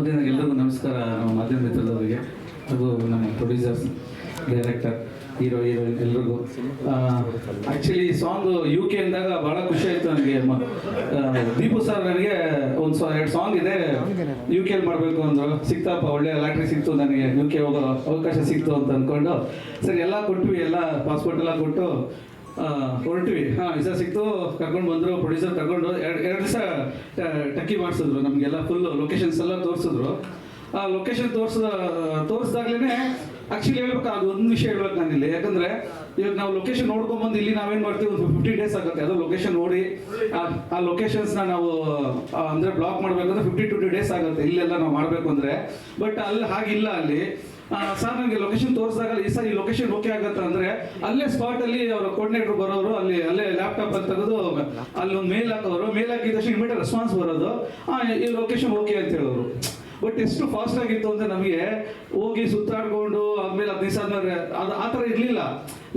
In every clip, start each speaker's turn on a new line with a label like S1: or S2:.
S1: ಎಲ್ಲರಿಗೂ ನಮಸ್ಕಾರ. ನಮ್ಮ ಮಾಧ್ಯಮ ಮಿತ್ರದವರಿಗೆ ಹಾಗೂ ನಮ್ಮ ಪ್ರೊಡ್ಯೂಸರ್ಸ್ ಡೈರೆಕ್ಟರ್ ಹೀರೋ ಹೀರೋಯಿನ್ ಎಲ್ರಿಗೂ. ಆ್ಯಕ್ಚುಲಿ ಸಾಂಗ್ ಯು ಕೆ ಅಂದಾಗ ಭಾಳ ಖುಷಿ ಆಯಿತು ನನಗೆ. ದೀಪು ಸರ್ ನನಗೆ ಒಂದು ಸಾ, ಎರಡು ಸಾಂಗ್ ಇದೆ. ಯು ಕೆ ಮಾಡಬೇಕು ಅಂದರು. ಸಿಕ್ತಪ್ಪ ಒಳ್ಳೆ ಲಾಟ್ರಿ ಸಿಕ್ತು ನನಗೆ. ಯು ಕೆ ಹೋಗೋ ಅವಕಾಶ ಸಿಕ್ತು ಅಂತ ಅಂದ್ಕೊಂಡು ಸರಿ, ಎಲ್ಲ ಕೊಟ್ವಿ, ಎಲ್ಲ ಪಾಸ್ಪೋರ್ಟ್ ಎಲ್ಲ ಕೊಟ್ಟು. ಹೊರಟ್ವಿ. ಹಾಂ ವಿಸಾ ಸಿಕ್ತು, ಕರ್ಕೊಂಡು ಬಂದರು ಪ್ರೊಡ್ಯೂಸರ್ ತಗೊಂಡು ಎರಡು ಎರಡು ದಿವಸ ಟಕ್ಕಿ ಮಾಡಿಸಿದ್ರು ನಮಗೆಲ್ಲ ಫುಲ್ ಲೊಕೇಶನ್ಸ್ ಎಲ್ಲ ತೋರಿಸಿದ್ರು. ಆ ಲೊಕೇಶನ್ ತೋರಿಸಿದ ತೋರಿಸ್ದಾಗ್ಲೇ ಆ್ಯಕ್ಚುಲಿ ಹೇಳ್ಬೇಕು, ಅದು ಒಂದು ವಿಷಯ ಹೇಳ್ಬೇಕು ನಾನಿಲ್ಲಿ. ಯಾಕಂದರೆ ಇವಾಗ ನಾವು ಲೊಕೇಶನ್ ನೋಡ್ಕೊಂಬಂದು ಇಲ್ಲಿ ನಾವೇನು ಮಾಡ್ತೀವಿ, ಒಂದು ಫಿಫ್ಟಿ ಡೇಸ್ ಆಗುತ್ತೆ. ಅದು ಲೊಕೇಶನ್ ನೋಡಿ, ಆ- ಲೊಕೇಶನ್ಸ್ನ ನಾವು ಅಂದ್ರೆ ಬ್ಲಾಕ್ ಮಾಡಬೇಕಂದ್ರೆ ಫಿಫ್ಟಿ ಟ್ವೆಂಟಿ ಡೇಸ್ ಆಗುತ್ತೆ. ಇಲ್ಲೆಲ್ಲ ನಾವು ಮಾಡಬೇಕು ಅಂದರೆ. ಬಟ್ ಅಲ್ಲಿ ಹಾಗಿಲ್ಲ ಅಲ್ಲಿ. ಸರ್, ನನಗೆ ಲೊಕೇಶನ್ ತೋರಿಸಿದಾಗ ಈ ಸರ್ ಈ ಲೊಕೇಶನ್ ಓಕೆ ಆಗತ್ತ ಅಂದ್ರೆ ಅಲ್ಲೇ ಸ್ಪಾಟ್ ಅಲ್ಲಿ ಅವರ ಕೋರ್ಡಿನೇಟರ್ ಬರೋರು, ಅಲ್ಲಿ, ಅಲ್ಲೇ ಲ್ಯಾಪ್ಟಾಪ್ ಅಲ್ಲಿ ತೆಗೆದು ಅಲ್ಲಿ ಒಂದು ಮೇಲ್ ಹಾಕೋರು. ಮೇಲ್ ಹಾಕಿದ ತಕ್ಷಣ ಇಮಿಡಿಯೇಟ್ ರೆಸ್ಪಾನ್ಸ್ ಬರೋದು. ಈ ಲೊಕೇಶನ್ ಓಕೆ ಅಂತ ಹೇಳೋರು. ಬಟ್ ಎಷ್ಟು ಫಾಸ್ಟ್ ಆಗಿತ್ತು ಅಂದ್ರೆ ನಮಗೆ ಹೋಗಿ ಸುತ್ತಾಡ್ಕೊಂಡು ಆದ್ಮೇಲೆ ಹದಿನೈದು ದಿವಸ ಆದ್ಮೇಲೆ ಅದು ಆ ಥರ ಇರಲಿಲ್ಲ.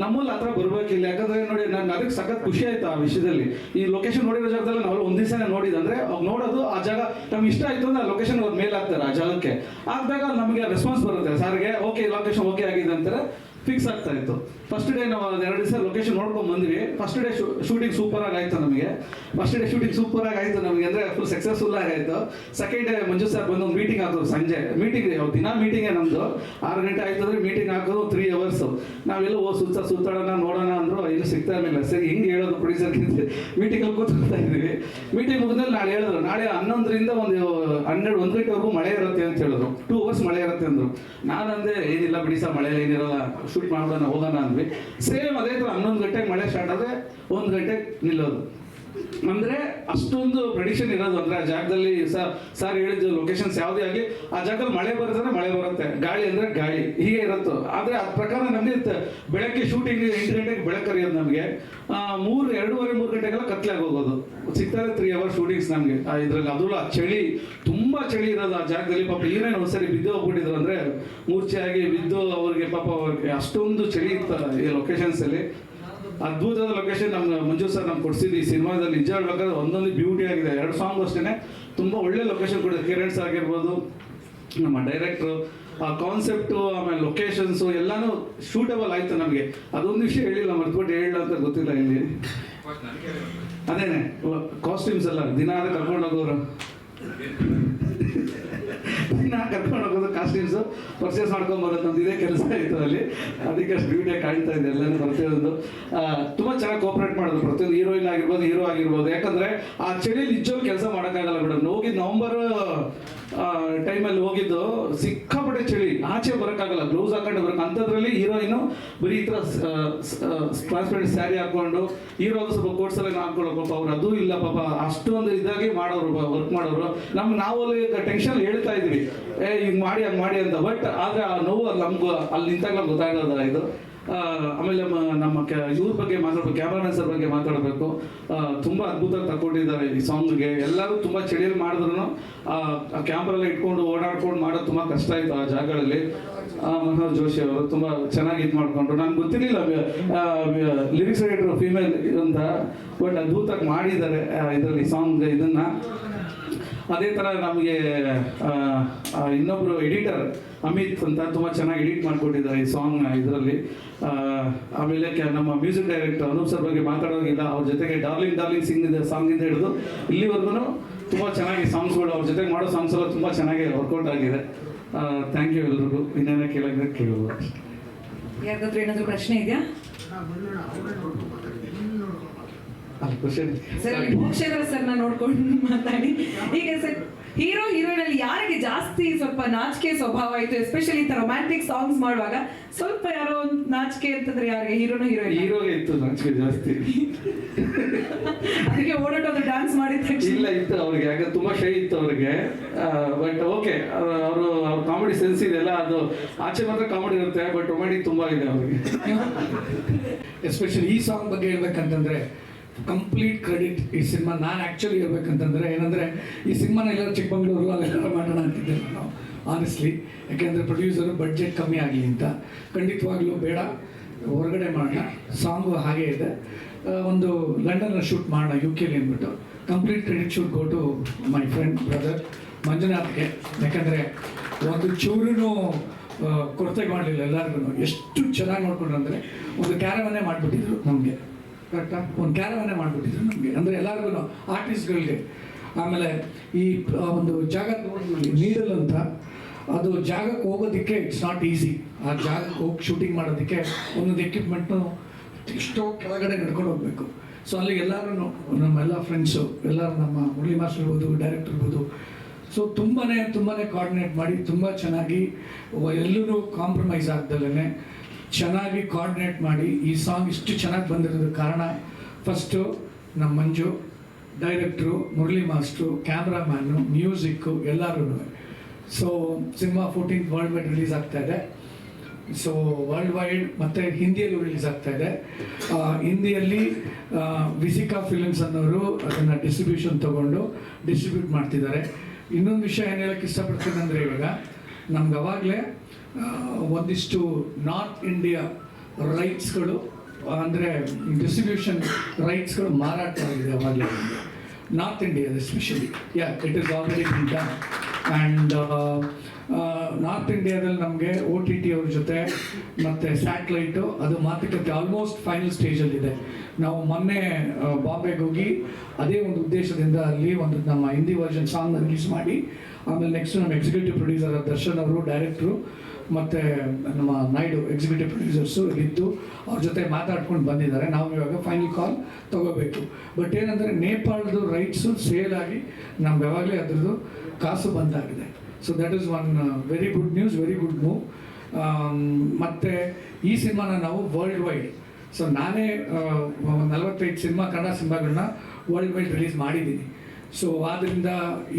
S1: ನಮ್ಮಲ್ಲಿ ಆ ಥರ ಬರಬೇಕಿಲ್ಲ. ಯಾಕಂದ್ರೆ ನೋಡಿ, ನನ್ಗೆ ಅದಕ್ಕೆ ಸಖತ್ ಖುಷಿ ಆಯ್ತು ಆ ವಿಷಯದಲ್ಲಿ. ಈ ಲೊಕೇಶನ್ ನೋಡಿರೋ ಜಾಗದಲ್ಲಿ ನಾವು ಒಂದು ದಿವಸನೇ ನೋಡಿದಂದ್ರೆ ನೋಡೋದು ಆ ಜಾಗ ನಮ್ಗೆ ಇಷ್ಟ ಆಯ್ತು ಅಂದ್ರೆ ಆ ಲೊಕೇಶನ್ ಅವ್ರು ಮೇಲೆ ಹಾಕ್ತಾರೆ ಆ ಜಾಗಕ್ಕೆ. ಆದಾಗ ನಮಗೆ ರೆಸ್ಪಾನ್ಸ್ ಬರುತ್ತೆ. ಸಾರಿಗೆ ಓಕೆ ಲೊಕೇಶನ್ ಓಕೆ ಆಗಿದೆ ಅಂತಾರೆ. ಫಿಕ್ಸ್ ಆಗ್ತಾ ಇತ್ತು. ಫಸ್ಟ್ ಡೇ ನಾವು ಎರಡು ದಿವಸ ಲೊಕೇಶನ್ ನೋಡ್ಕೊಂಡು ಬಂದ್ವಿ. ಫಸ್ಟ್ ಡೇ ಶೂಟಿಂಗ್ ಸೂಪರ್ ಆಗಿ ಆಯ್ತು ನಮಗೆ. ಫಸ್ಟ್ ಡೇ ಶೂಟಿಂಗ್ ಸೂಪರ್ ಆಗಿ ಆಯ್ತು ನಮಗೆ ಅಂದ್ರೆ ಫುಲ್ ಸಕ್ಸಸ್ಫುಲ್ ಆಗಿ ಆಯ್ತು ಸೆಕೆಂಡ್ ಡೇ ಮಂಜು ಸರ್ ಬಂದು ಮೀಟಿಂಗ್ ಹಾಕೋದು ಸಂಜೆ. ಮೀಟಿಂಗ್ ದಿನ ಮೀಟಿಂಗೇ ನಮ್ದು. ಆರು ಗಂಟೆ ಆಯ್ತು ಅಂದ್ರೆ ಮೀಟಿಂಗ್ ಹಾಕೋದು ತ್ರೀ ಅವರ್ಸ್ ನಾವೆಲ್ಲ ಓ ಸುತ್ತ ಸುತ್ತಾಡೋಣ ನೋಡೋಣ ಅಂದ್ರು ಏನು ಸಿಗ್ತಾ ಇರಲಿಲ್ಲ. ಸರಿ, ಹಿಂಗೆ ಹೇಳೋದು ಪ್ರೊಡ್ಯೂಸರ್ ಮೀಟಿಂಗ್ ಕೂತ್ಕೊಳ್ತಾ ಇದ್ದೀವಿ. ಮೀಟಿಂಗ್ ಮುಗಿದ್ಮೇಲೆ ನಾಳೆ ಹೇಳಿದ್ರು. ನಾಳೆ ಹನ್ನೊಂದರಿಂದ ಒಂದು ಹನ್ನೆರಡು, ಒಂದು ಗಂಟೆವರೆಗೂ ಮಳೆ ಇರುತ್ತೆ ಅಂತ ಹೇಳಿದ್ರು. ಟೂ ಅವರ್ಸ್ ಮಳೆ ಇರುತ್ತೆ ಅಂದ್ರು. ನಾನಂದೆ, ಏನಿಲ್ಲ ಬಿಡಿ ಸರ್ ಮಳೆ ಏನಿರಲ್ಲ ಶೂಟ್ ಮಾಡೋಣ ಹೋಗೋಣ ಅಂದ್ವಿ. ಸೇಮ್ ಅದೇ ಥರ ಹನ್ನೊಂದು ಗಂಟೆಗೆ ಮಳೆ ಸ್ಟಾರ್ಟ್ ಆದರೆ ಒಂದು ಗಂಟೆಗೆ ನಿಲ್ಲೋದು. ಅಂದ್ರೆ ಅಷ್ಟೊಂದು ಪ್ರೆಡಿಕ್ಷನ್ ಇರೋದು ಅಂದ್ರೆ ಆ ಜಾಗದಲ್ಲಿ ಸರ್ ಹೇಳಿದ ಲೊಕೇಶನ್ಸ್ ಯಾವುದೇ ಆಗಲಿ ಆ ಜಾಗದಲ್ಲಿ ಮಳೆ ಬರುತ್ತೆ ಮಳೆ ಬರುತ್ತೆ. ಗಾಳಿ ಅಂದ್ರೆ ಗಾಳಿ, ಹೀಗೆ ಇರುತ್ತೋ. ಆದ್ರೆ ಅದ್ ಪ್ರಕಾರ ನಮಗೆ ಬೆಳಗ್ಗೆ ಶೂಟಿಂಗ್ ಎಂಟು ಗಂಟೆಗೆ ಬೆಳಕು ಕರೆಯೋದು ನಮಗೆ. ಮೂರು, ಎರಡೂವರೆ, ಮೂರು ಗಂಟೆಗೆಲ್ಲ ಕತ್ಲಾಗಿ ಹೋಗೋದು ಸಿಗ್ತಾರೆ ತ್ರೀ ಅವರ್ ಶೂಟಿಂಗ್ಸ್ ನಮಗೆ. ಇದ್ರಲ್ಲಿ ಅದು ಆ ಚಳಿ, ತುಂಬಾ ಚಳಿ ಇರೋದು ಆ ಜಾಗದಲ್ಲಿ. ಪಾಪ ಏನೇನು ಒಂದ್ಸರಿ ಬಿದ್ದು ಹೋಗ್ಬಿಟ್ಟಿದ್ರು ಅಂದ್ರೆ ಮೂರ್ಛೆ ಆಗಿ ಬಿದ್ದು ಅವ್ರಿಗೆ ಪಾಪ ಅವ್ರಿಗೆ ಅಷ್ಟೊಂದು ಚಳಿ ಇರ್ತಾರೆ ಈ ಲೊಕೇಶನ್ಸ್ ಅಲ್ಲಿ. ಅದ್ಭುತವಾದ ಲೊಕೇಶನ್ ನಮ್ಗೆ ಮಂಜು ಸರ್ ನಮ್ಗೆ ಕೊಡಿಸಿದ್ವಿ ಈ ಸಿನಿಮಾದಲ್ಲಿ. ನಿಜ ಹೇಳ್ಬೇಕಾದ್ರೆ ಒಂದೊಂದು ಬ್ಯೂಟಿ ಆಗಿದೆ. ಎರಡು ಸಾಂಗ್ ಅಷ್ಟೇ ತುಂಬ ಒಳ್ಳೆ ಲೊಕೇಶನ್ ಕೊಡಿದೆ ಕಿರಣ್ ಆಗಿರ್ಬೋದು, ನಮ್ಮ ಡೈರೆಕ್ಟ್ರು ಆ ಕಾನ್ಸೆಪ್ಟು ಆಮೇಲೆ ಲೊಕೇಶನ್ಸು ಎಲ್ಲಾನು ಶೂಟಬಲ್ ಆಯ್ತು ನಮಗೆ. ಅದೊಂದು ವಿಷಯ ಹೇಳಿಲ್ಲ ಮರ್ತ್ಬಿಟ್ಟು ಹೇಳಿಲ್ಲ ಅಂತ ಗೊತ್ತಿಲ್ಲ ಇಲ್ಲಿ. ಅದೇನೆ ಕಾಸ್ಟ್ಯೂಮ್ಸ್ ಎಲ್ಲ. ದಿನ ಆದ ಕರ್ಕೊಂಡು ಹೋಗೋರು ದಿನ ಕರ್ಕೊಂಡು ಹೋಗೋದು ಕಾಸ್ಟ್ಯೂಮ್ಸ್ ಪರ್ಚೇಸ್ ಮಾಡ್ಕೊಂಡು ಬರೋದು ನಮ್ದು ಇದೇ ಕೆಲಸ ಇತ್ತು ಅಲ್ಲಿ. ಅದಕ್ಕೆ ಅಷ್ಟು ಬ್ಯೂಟಿ ಕಾಣ್ತಾ ಇದೆ ಎಲ್ಲರೂ ಪ್ರತಿಯೊಂದು ತುಂಬ ಚೆನ್ನಾಗಿ ಕೋಪರೇಟ್ ಮಾಡೋದು ಪ್ರತಿಯೊಂದು ಹೀರೋಯಿನ್ ಆಗಿರ್ಬೋದು ಹೀರೋ ಆಗಿರ್ಬೋದು. ಯಾಕಂದ್ರೆ ಆ ಚಳಿ ನಿಜವಾಗ್ಲೂ ಕೆಲಸ ಮಾಡೋಕ್ಕಾಗಲ್ಲ ಮೇಡಮ್ ಹೋಗಿದ್ದು ನವಂಬರ್ ಟೈಮಲ್ಲಿ ಹೋಗಿದ್ದು ಸಿಕ್ಕಾಪಟ್ಟೆ ಚಳಿ ಆಚೆ ಬರೋಕ್ಕಾಗಲ್ಲ ಗ್ಲೌಸ್ ಹಾಕೊಂಡು ಬರೋಕೆ ಅಂಥದ್ರಲ್ಲಿ ಹೀರೋಯಿನು ಬರೀ ಈ ಥರ ಟ್ರಾನ್ಸ್ಪರೆಂಟ್ ಸ್ಯಾರಿ ಹಾಕೊಂಡು ಹೀರೋ ಸ್ವಲ್ಪ ಕೋಟ್ಸ್ ಎಲ್ಲ ಹಾಕೊಳ್ಳೋ ಪಾಪ, ಅವ್ರು ಅದು ಇಲ್ಲ ಪಾಪ. ಅಷ್ಟೊಂದು ಇದಾಗಿ ಮಾಡೋರು ವರ್ಕ್ ಮಾಡೋರು. ನಮ್ಗೆ ನಾವು ಅಲ್ಲಿ ಟೆನ್ಷನ್ ಹೇಳ್ತಾ ಇದ್ವಿ ಏ, ಹಿಂಗೆ ಮಾಡಿ, ಹಂಗೆ ಮಾಡಿ ಅಂತ. ಬಟ್ ಆದರೆ ಆ ನೋವು ಅಲ್ಲಿ ನಮ್ಗೆ, ಅಲ್ಲಿ ನಿಂತಾಗ ನಮ್ಗೆ ಇದು. ಆಮೇಲೆ ನಮ್ಮ ಇವ್ರ ಬಗ್ಗೆ ಮಾತಾಡ್ಬೇಕು, ಕ್ಯಾಮ್ರಾಮನ್ ಸರ್ ಬಗ್ಗೆ ಮಾತಾಡಬೇಕು. ತುಂಬಾ ಅದ್ಭುತವಾಗಿ ತಗೊಂಡಿದ್ದಾರೆ ಈ ಸಾಂಗ್ಗೆ. ಎಲ್ಲರೂ ತುಂಬಾ ಚಳಿಯಲ್ಲಿ ಮಾಡಿದ್ರು ಆ ಕ್ಯಾಮ್ರಾ ಎಲ್ಲ ಇಟ್ಕೊಂಡು ಓಡಾಡ್ಕೊಂಡು ಮಾಡೋದು ತುಂಬಾ ಕಷ್ಟ ಆಯ್ತು ಆ ಜಾಗಗಳಲ್ಲಿ ಮನೋಹರ್ ಜೋಶಿ ಅವರು ತುಂಬಾ ಚೆನ್ನಾಗಿ ಇದು ಮಾಡ್ಕೊಂಡ್ರು. ನಂಗೆ ಗೊತ್ತಿರಲಿಲ್ಲ ಲಿರಿಕ್ಸ್ ರೈಟರ್ ಫೀಮೇಲ್ ಅಂತ ಬಟ್ ಅದ್ಭುತವಾಗಿ ಮಾಡಿದ್ದಾರೆ ಇದರಲ್ಲಿ ಸಾಂಗ್ ಇದನ್ನ. ಅದೇ ಥರ ನಮಗೆ ಇನ್ನೊಬ್ಬರು ಎಡಿಟರ್ ಅಮಿತ್ ಅಂತ ತುಂಬ ಚೆನ್ನಾಗಿ ಎಡಿಟ್ ಮಾಡಿಕೊಟ್ಟಿದ್ದಾರೆ ಈ ಸಾಂಗ್ ಇದರಲ್ಲಿ. ಆಮೇಲೆ ನಮ್ಮ ಮ್ಯೂಸಿಕ್ ಡೈರೆಕ್ಟರ್ ಅನೂಪ್ ಸರ್ ಬಗ್ಗೆ ಮಾತಾಡೋದಿಲ್ಲ ಅವ್ರ ಜೊತೆಗೆ ಡಾರ್ಲಿಂಗ್ ಡಾರ್ಲಿಂಗ್ ಸಿಂಗ್ ಇದೆ ಸಾಂಗ್ ಇಂದ ಹಿಡಿದು ಇಲ್ಲಿವರೆಗೂ ತುಂಬ ಚೆನ್ನಾಗಿ ಸಾಂಗ್ಸ್ಗಳು ಅವ್ರ ಜೊತೆಗೆ ಮಾಡೋ ಸಾಂಗ್ಸ್ ಎಲ್ಲ ತುಂಬ ಚೆನ್ನಾಗಿ ವರ್ಕೌಟ್ ಆಗಿದೆ. ಥ್ಯಾಂಕ್ ಯು ಎಲ್ರಿಗೂ. ಇನ್ನೇನೇ ಕೇಳಿದ್ರೆ ಕೇಳೋದು.
S2: ಯಾರಿಗಾದ್ರೂ ಏನಾದರೂ ಪ್ರಶ್ನೆ ಇದೆಯಾ? ಸರ್ ಸರ್ ಸರ್ನ ನೋಡ್ಕೊಂಡು ಮಾತಾಡಿ. ಈಗ ಸರ್ ಹೀರೋ ಹೀರೋಯಿನ್ ಅಲ್ಲಿ ಯಾರಿಗೆ ಜಾಸ್ತಿ ಸ್ವಲ್ಪ ನಾಚಿಕೆ ಸ್ವಭಾವ ಆಯ್ತು ಎಸ್ಪೆಷಲಿ ಇಂಥ ರೊಮ್ಯಾಂಟಿಕ್ ಸಾಂಗ್ಸ್ ಮಾಡುವಾಗ ಸ್ವಲ್ಪ ಯಾರೋ ಒಂದು ನಾಚಿಕೆ ಅಂತಂದ್ರೆ ಯಾರಿಗೆ? ಹೀರೋನು ಹೀರೋಯಿನ್?
S1: ಹೀರೋಗೆ ಇತ್ತು ನಾಚಿಕೆ ಜಾಸ್ತಿ.
S2: ಅದಕ್ಕೆ ಓಡಾಟೋದು ಡ್ಯಾನ್ಸ್ ಮಾಡಿದ ತಕ್ಷಣ.
S1: ಇಲ್ಲ ಇತ್ತು ಅವ್ರಿಗೆ ಯಾಕಂದ್ರೆ ತುಂಬಾ ಶೈ ಇತ್ತು ಅವ್ರಿಗೆ. ಬಟ್ ಓಕೆ ಅವರು ಅವ್ರ ಕಾಮಿಡಿ ಸೆನ್ಸ್ ಇದೆಲ್ಲ ಅದು ಆಚೆ ಮಾತ್ರ ಕಾಮಿಡಿ ಇರುತ್ತೆ ಬಟ್ ರೊಮ್ಯಾಂಟಿಕ್ ತುಂಬಾ ಇದೆ ಅವ್ರಿಗೆ.
S3: ಎಸ್ಪೆಷಲಿ ಈ ಸಾಂಗ್ ಬಗ್ಗೆ ಹೇಳ್ಬೇಕಂತಂದ್ರೆ ಕಂಪ್ಲೀಟ್ ಕ್ರೆಡಿಟ್ ಈ ಸಿನಿಮಾ ನಾನು ಆ್ಯಕ್ಚುಲಿ ಹೇಳ್ಬೇಕಂತಂದರೆ ಏನಂದರೆ, ಈ ಸಿನಿಮಾನ ಎಲ್ಲರೂ ಚಿಕ್ಕಮಂಗ್ಳೂರು ಅಲ್ಲೆಲ್ಲ ಮಾಡೋಣ ಅಂತಿದ್ದೆ ನಾವು ಆನೆಸ್ಟ್ಲಿ ಯಾಕೆಂದರೆ ಪ್ರೊಡ್ಯೂಸರು ಬಡ್ಜೆಟ್ ಕಮ್ಮಿ ಆಗಲಿ ಅಂತ. ಖಂಡಿತವಾಗ್ಲೂ ಬೇಡ, ಹೊರಗಡೆ ಮಾಡೋಣ. ಸಾಂಗು ಹಾಗೆ ಇದೆ. ಒಂದು ಲಂಡನ್ ಶೂಟ್ ಮಾಡೋಣ ಯು ಕೆಲಿ ಅಂದ್ಬಿಟ್ಟು. Complete credit shoot go to my friend brother ಮಂಜುನಾಥ್ಗೆ. ಯಾಕಂದರೆ ಒಂದು ಚೂರು ಕೊರತೆ ಮಾಡಲಿಲ್ಲ ಎಲ್ಲರಿಗೂ ಎಷ್ಟು ಚೆನ್ನಾಗಿ ನೋಡ್ಕೊಂಡ್ರು ಅಂದರೆ, ಒಂದು ಕ್ಯಾರವನ್ನೇ ಮಾಡಿಬಿಟ್ಟಿದ್ರು ನಮಗೆ. ಕರೆಕ್ಟಾ ಒಂದು ಕ್ಯಾರವನ್ನೇ ಮಾಡಿಬಿಟ್ಟಿದ್ರು ನಮಗೆ. ಅಂದರೆ ಎಲ್ಲರಿಗೂ ಆರ್ಟಿಸ್ಟ್ಗಳಿಗೆ. ಆಮೇಲೆ ಈ ಒಂದು ಜಾಗ ನೀಡಲ್ ಅಂತ, ಅದು ಜಾಗಕ್ಕೆ ಹೋಗೋದಕ್ಕೆ ಇಟ್ಸ್ ನಾಟ್ ಈಸಿ ಆ ಜಾಗಕ್ಕೆ ಹೋಗಿ ಶೂಟಿಂಗ್ ಮಾಡೋದಕ್ಕೆ ಒಂದೊಂದು ಎಕ್ವಿಪ್ಮೆಂಟ್ನು ಎಷ್ಟೋ ಕೆಳಗಡೆ ನಡ್ಕೊಂಡು ಹೋಗಬೇಕು. ಸೊ ಅಲ್ಲಿ ಎಲ್ಲರೂ ನಮ್ಮೆಲ್ಲ ಫ್ರೆಂಡ್ಸು ಎಲ್ಲರೂ ನಮ್ಮ ಮುರಳಿ ಮಾಸ್ಟರ್ ಇರ್ಬೋದು ಡೈರೆಕ್ಟರ್ ಇರ್ಬೋದು. ಸೊ ತುಂಬಾ ತುಂಬಾ ಕೋಆರ್ಡಿನೇಟ್ ಮಾಡಿ, ತುಂಬ ಚೆನ್ನಾಗಿ ಎಲ್ಲರೂ ಕಾಂಪ್ರಮೈಸ್ ಆಗ್ದಲೇ ಚೆನ್ನಾಗಿ ಕೋಆರ್ಡಿನೇಟ್ ಮಾಡಿ ಈ ಸಾಂಗ್ ಇಷ್ಟು ಚೆನ್ನಾಗಿ ಬಂದಿರೋದಕ್ಕೆ ಕಾರಣ ಫಸ್ಟು ನಮ್ಮ Manju director Murali master cameraman music ಎಲ್ಲರೂ so cinema fourteenth world wide release ಆಗ್ತಾ ಇದೆ. ಸೊ ವರ್ಲ್ಡ್ ವೈಡ್ ಮತ್ತು ಹಿಂದಿಯಲ್ಲೂ ರಿಲೀಸ್ ಆಗ್ತಾ ಇದೆ. ಹಿಂದಿಯಲ್ಲಿ ವಿಸಿಕಾ ಫಿಲ್ಮ್ಸ್ ಅನ್ನೋರು ಅದನ್ನು ಡಿಸ್ಟ್ರಿಬ್ಯೂಷನ್ ತಗೊಂಡು ಡಿಸ್ಟ್ರಿಬ್ಯೂಟ್ ಮಾಡ್ತಿದ್ದಾರೆ. ಇನ್ನೊಂದು ವಿಷಯ ಏನು ಹೇಳೋಕ್ಕೆ ಇಷ್ಟಪಡ್ತೀನಿ ಅಂದರೆ ಇವಾಗ, ನಮ್ಗೆ ಅವಾಗಲೇ ಒಂದಿಷ್ಟು ನಾರ್ತ್ ಇಂಡಿಯಾ ರೈಟ್ಸ್ಗಳು, ಅಂದರೆ ಡಿಸ್ಟ್ರಿಬ್ಯೂಷನ್ ರೈಟ್ಸ್ಗಳು ಮಾರಾಟ ಆಗಿದೆ ಅವಾಗಲೇ. ನಾರ್ತ್ ಇಂಡಿಯಾದ especially. Yeah it is already done and north ಇಂಡಿಯಾದಲ್ಲಿ ನಮಗೆ ಓ ಟಿ ಟಿ ಅವ್ರ ಜೊತೆ ಮತ್ತು ಸ್ಯಾಟ್ಲೈಟು, ಅದು ಮಾತುಕತೆ ಆಲ್ಮೋಸ್ಟ್ ಫೈನಲ್ ಸ್ಟೇಜಲ್ಲಿದೆ ನಾವು ಮೊನ್ನೆ ಬಾಂಬೆಗೆ ಹೋಗಿ ಅದೇ ಒಂದು ಉದ್ದೇಶದಿಂದ ಅಲ್ಲಿ ಒಂದು ನಮ್ಮ ಹಿಂದಿ ವರ್ಷನ್ ಸಾಂಗ್ನ ರಿಲೀಸ್ ಮಾಡಿ, ಆಮೇಲೆ ನೆಕ್ಸ್ಟ್ ನಮ್ಮ ಎಕ್ಸಿಕ್ಯೂಟಿವ್ ಪ್ರೊಡ್ಯೂಸರ್ ದರ್ಶನ್ ಅವರು ಡೈರೆಕ್ಟ್ರು ಮತ್ತು ನಮ್ಮ ನಾಯ್ಡು ಎಕ್ಸಿಕ್ಯೂಟಿವ್ ಪ್ರೊಡ್ಯೂಸರ್ಸು ಇದ್ದು ಅವ್ರ ಜೊತೆ ಮಾತಾಡ್ಕೊಂಡು ಬಂದಿದ್ದಾರೆ. ನಾವು ಇವಾಗ ಫೈನಲ್ ಕಾಲ್ ತಗೋಬೇಕು. ಬಟ್ ಏನಂದರೆ ನೇಪಾಳದ ರೈಟ್ಸು ಸೇಲ್ ಆಗಿ ನಮ್ಗೆ ಯಾವಾಗಲೇ ಅದ್ರದ್ದು ಕಾಸು ಬಂದಾಗಿದೆ. So that is one very good news very good move ಮತ್ತು ಈ ಸಿನಿಮಾನ ನಾವು ವರ್ಲ್ಡ್ ವೈಡ್ ಸೊ ನಾನೇ ನಲವತ್ತೈದು ಸಿನಿಮಾ, ಕನ್ನಡ ಸಿನಿಮಾಗಳನ್ನ ವರ್ಲ್ಡ್ ವೈಡ್ ರಿಲೀಸ್ ಮಾಡಿದ್ದೀನಿ. ಸೊ ಆದ್ದರಿಂದ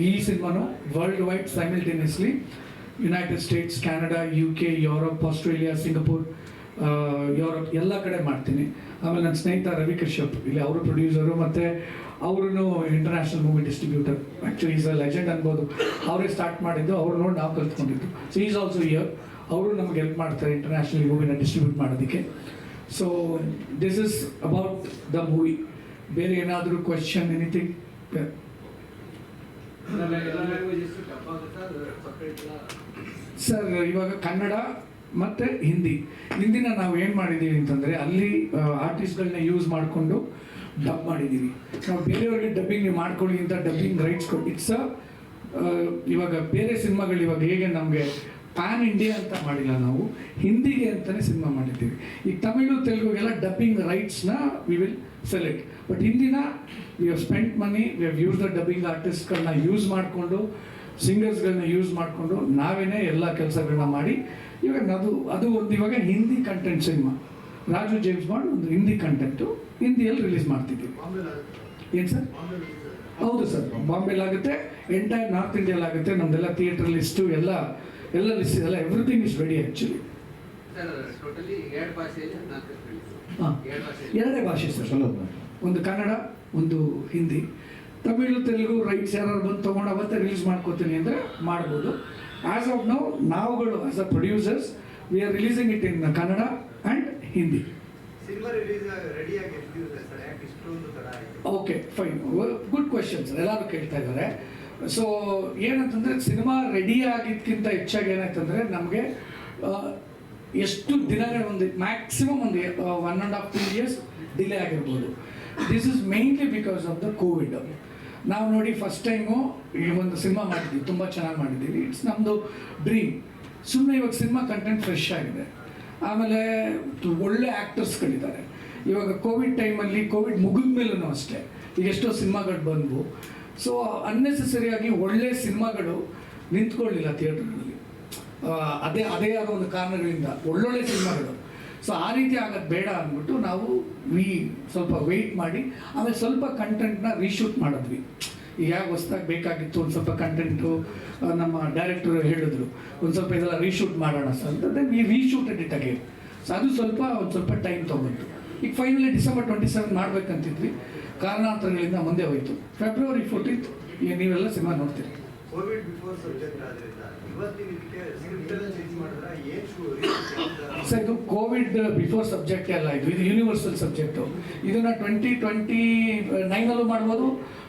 S3: ಈ ಸಿನಿಮಾನು world wide simultaneously United States Canada U K Europe Australia Singapore Europe ಎಲ್ಲ ಕಡೆ ಮಾಡ್ತೀನಿ. ಆಮೇಲೆ ನನ್ನ ಸ್ನೇಹಿತ ರವಿ ಕಶ್ಯಪ್ ಇಲ್ಲಿ ಅವರು ಪ್ರೊಡ್ಯೂಸರು ಮತ್ತು ಅವರು international movie distributor actually is a legend ಅನ್ಬೋದು. ಅವರೇ ಸ್ಟಾರ್ಟ್ ಮಾಡಿದ್ದು, ಅವ್ರು ನೋಡಿ ನಾವು ಕಲ್ತ್ಕೊಂಡಿದ್ದು. ಸೊ ಈಸ್ ಆಲ್ಸೋ ಇಯರ್ ಅವರು ನಮ್ಗೆ ಹೆಲ್ಪ್ ಮಾಡ್ತಾರೆ ಇಂಟರ್ನ್ಯಾಷನಲ್ ಮೂವಿನ ಡಿಸ್ಟ್ರಿಬ್ಯೂಟ್ ಮಾಡೋದಕ್ಕೆ. So this is about the movie ಬೇರೆ ಏನಾದರೂ ಕ್ವೆಶನ್ ಎನಿಥಿಂಗ್ ಸರ್, ಇವಾಗ ಕನ್ನಡ ಮತ್ತು ಹಿಂದಿ. ಹಿಂದಿನ ನಾವು ಏನು ಮಾಡಿದ್ದೀವಿ ಅಂತಂದರೆ ಅಲ್ಲಿ ಆರ್ಟಿಸ್ಟ್ಗಳನ್ನ ಯೂಸ್ ಮಾಡಿಕೊಂಡು ಡಬ್ ಮಾಡಿದ್ದೀವಿ ನಾವು ಬೇರೆಯವ್ರಿಗೆ ಡಬ್ಬಿಂಗ್ ನೀವು ಮಾಡ್ಕೊಳ್ಳಿ ಅಂತ ಡಬ್ಬಿಂಗ್ ರೈಟ್ಸ್ ಕೊಟ್ಟು ಇಟ್ಸ್ ಇವಾಗ ಬೇರೆ ಸಿನಿಮಾಗಳು ಇವಾಗ ಹೇಗೆ ನಮಗೆ ಪ್ಯಾನ್ ಇಂಡಿಯಾ ಅಂತ ಮಾಡಿಲ್ಲ ನಾವು, ಹಿಂದಿಗೆ ಅಂತಲೇ ಸಿನಿಮಾ ಮಾಡಿದ್ದೀವಿ. ಈ ತಮಿಳು, ತೆಲುಗುಗೆಲ್ಲ ಡಬ್ಬಿಂಗ್ ರೈಟ್ಸ್ನ ವಿ ವಿಲ್ ಸೆಲೆಕ್ಟ್ ಬಟ್ ಹಿಂದಿನ we have spent money we have use the dubbing ಆರ್ಟಿಸ್ಟ್ಗಳನ್ನ use ಮಾಡಿಕೊಂಡು ಸಿಂಗರ್ಸ್ಗಳನ್ನ ಯೂಸ್ ಮಾಡಿಕೊಂಡು ನಾವೇ ಎಲ್ಲ ಕೆಲಸಗಳನ್ನ ಮಾಡಿ, ಇವಾಗ ಅದು ಅದು ಒಂದು ಇವಾಗ Hindi content cinema. Raju James Bond ಒಂದು ಹಿಂದಿ ಕಂಟೆಂಟು ಹಿಂದಿಯಲ್ಲಿ ರಿಲೀಸ್ ಮಾಡ್ತಿದ್ದೀವಿ. ಏನು ಸರ್? ಹೌದು ಸರ್ ಬಾಂಬೆಲಾಗುತ್ತೆ ಎಂಟೈರ್ ನಾರ್ತ್ ಇಂಡಿಯಲ್ಲಾಗುತ್ತೆ ನಮ್ಮದೆಲ್ಲ ನಮ್ದೆಲ್ಲ ಥಿಯೇಟರ್ ಲಿಸ್ಟು ಎಲ್ಲ ಎಲ್ಲ ಲಿಸ್ಟ್ ಎಲ್ಲ ಎವ್ರಿಥಿಂಗ್ ಇಸ್ ರೆಡಿ ಆ್ಯಕ್ಚುಲಿ ಹಾಂ.
S4: ಎರಡು ಭಾಷೆ
S3: ಸರ್ ಒಂದು ಕನ್ನಡ ಒಂದು ಹಿಂದಿ. ತಮಿಳು ತೆಲುಗು ರೈಟ್ಸ್ ಯಾರು ಬಂದು ತೊಗೊಂಡು ಅವತ್ತೇ ರಿಲೀಸ್ ಮಾಡ್ಕೋತೀನಿ ಅಂದರೆ ಮಾಡ್ಬೋದು. ಆ್ಯಸ್ ಆಫ್ ನೌ ನಾವುಗಳು as a producers we are releasing it in Kannada and Hindi.
S4: Cinema release ರೆಡಿಯಾಗಿ ಎಷ್ಟಿರುತ್ತೆ ಸರ್ ಯಾಕೆ ಇಷ್ಟೊಂದು ತಡ ಆಯಿತು?
S3: ಓಕೆ ಫೈನ್ ಗುಡ್ ಕ್ವೆಶನ್ಸ್ ಎಲ್ಲರೂ ಕೇಳ್ತಾ ಇದ್ದಾರೆ. ಸೊ ಏನಂತಂದರೆ ಸಿನಿಮಾ ರೆಡಿ ಆಗಿದ್ದಕ್ಕಿಂತ ಹೆಚ್ಚಾಗಿ ಏನಾಯ್ತಂದರೆ ನಮಗೆ ಎಷ್ಟು ದಿನಗಳ ಒಂದು ಮ್ಯಾಕ್ಸಿಮಮ್ ಒಂದು one and half two years delay ಆಗಿರ್ಬೋದು. This is mainly because of the Covid ನಾವು ನೋಡಿ ಫಸ್ಟ್ ಟೈಮು ಈ ಒಂದು ಸಿನಿಮಾ ಮಾಡಿದ್ವಿ, ತುಂಬ ಚೆನ್ನಾಗಿ ಮಾಡಿದ್ದೀವಿ. ಇಟ್ಸ್ ನಮ್ಮದು ಡ್ರೀಮ್ ಸುಮ್ಮನೆ ಇವಾಗ ಸಿನಿಮಾ ಕಂಟೆಂಟ್ ಫ್ರೆಶ್ ಆಗಿದೆ. ಆಮೇಲೆ ಒಳ್ಳೆ ಆ್ಯಕ್ಟರ್ಸ್ಗಳಿದ್ದಾರೆ ಇವಾಗ ಕೋವಿಡ್ ಟೈಮಲ್ಲಿ ಕೋವಿಡ್ ಮುಗಿದ ಮೇಲೂ ಅಷ್ಟೇ. ಈಗ ಎಷ್ಟೋ ಸಿನಿಮಾಗಳು ಬಂದವು. ಸೊ ಅನ್ನೆಸೆಸರಿಯಾಗಿ ಒಳ್ಳೆ ಸಿನಿಮಾಗಳು ನಿಂತ್ಕೊಳ್ಳಿಲ್ಲ ಥಿಯೇಟರ್ಗಳಲ್ಲಿ ಅದೇ ಅದೇ ಆದ ಒಂದು ಕಾರಣಗಳಿಂದ ಒಳ್ಳೊಳ್ಳೆ ಸಿನಿಮಾಗಳು. ಸೊ ಆ ರೀತಿ ಆಗೋದು ಬೇಡ ಅಂದ್ಬಿಟ್ಟು ನಾವು ವಿ ಸ್ವಲ್ಪ ವೆಯ್ಟ್ ಮಾಡಿ, ಆಮೇಲೆ ಸ್ವಲ್ಪ ಕಂಟೆಂಟ್ನ ರೀಶೂಟ್ ಮಾಡಿದ್ವಿ. ಯಾವ ಹೊಸ್ದಾಗಿ ಬೇಕಾಗಿತ್ತು ಒಂದು ಸ್ವಲ್ಪ ಕಂಟೆಂಟು ನಮ್ಮ ಡೈರೆಕ್ಟರ್ ಹೇಳಿದ್ರು, ಒಂದು ಸ್ವಲ್ಪ ಇದೆಲ್ಲ ರೀಶೂಟ್ ಮಾಡೋಣ ಸರ್ ಅಂತ. Then we reshooted it again so ಅದು ಸ್ವಲ್ಪ, ಒಂದು ಸ್ವಲ್ಪ ಟೈಮ್ ತೊಗೊಂಡು ಈಗ ಫೈನಲಿ ಡಿಸೆಂಬರ್ ಟ್ವೆಂಟಿ ಸೆವೆನ್ ಮಾಡ್ಬೇಕಂತಿದ್ವಿ. ಕಾರಣಾಂತರಗಳಿಂದ ಮುಂದೆ ಹೋಯಿತು. ಫೆಬ್ರವರಿ ಫೋರ್ಟೀನ್ತ್ ಈಗ ನೀವೆಲ್ಲ ಸಿನಿಮಾ ನೋಡ್ತೀರಿ. ಸರ್ ಇದು ಕೋವಿಡ್ ಬಿಫೋರ್ ಸಬ್ಜೆಕ್ಟ್ ಎಲ್ಲ ಇದು ಇದು ಯೂನಿವರ್ಸಲ್ ಸಬ್ಜೆಕ್ಟು ಇದನ್ನ ಟ್ವೆಂಟಿ ಟ್ವೆಂಟಿ ನೈನಲ್ಲೂ ಮಾಡ್ಬೋದು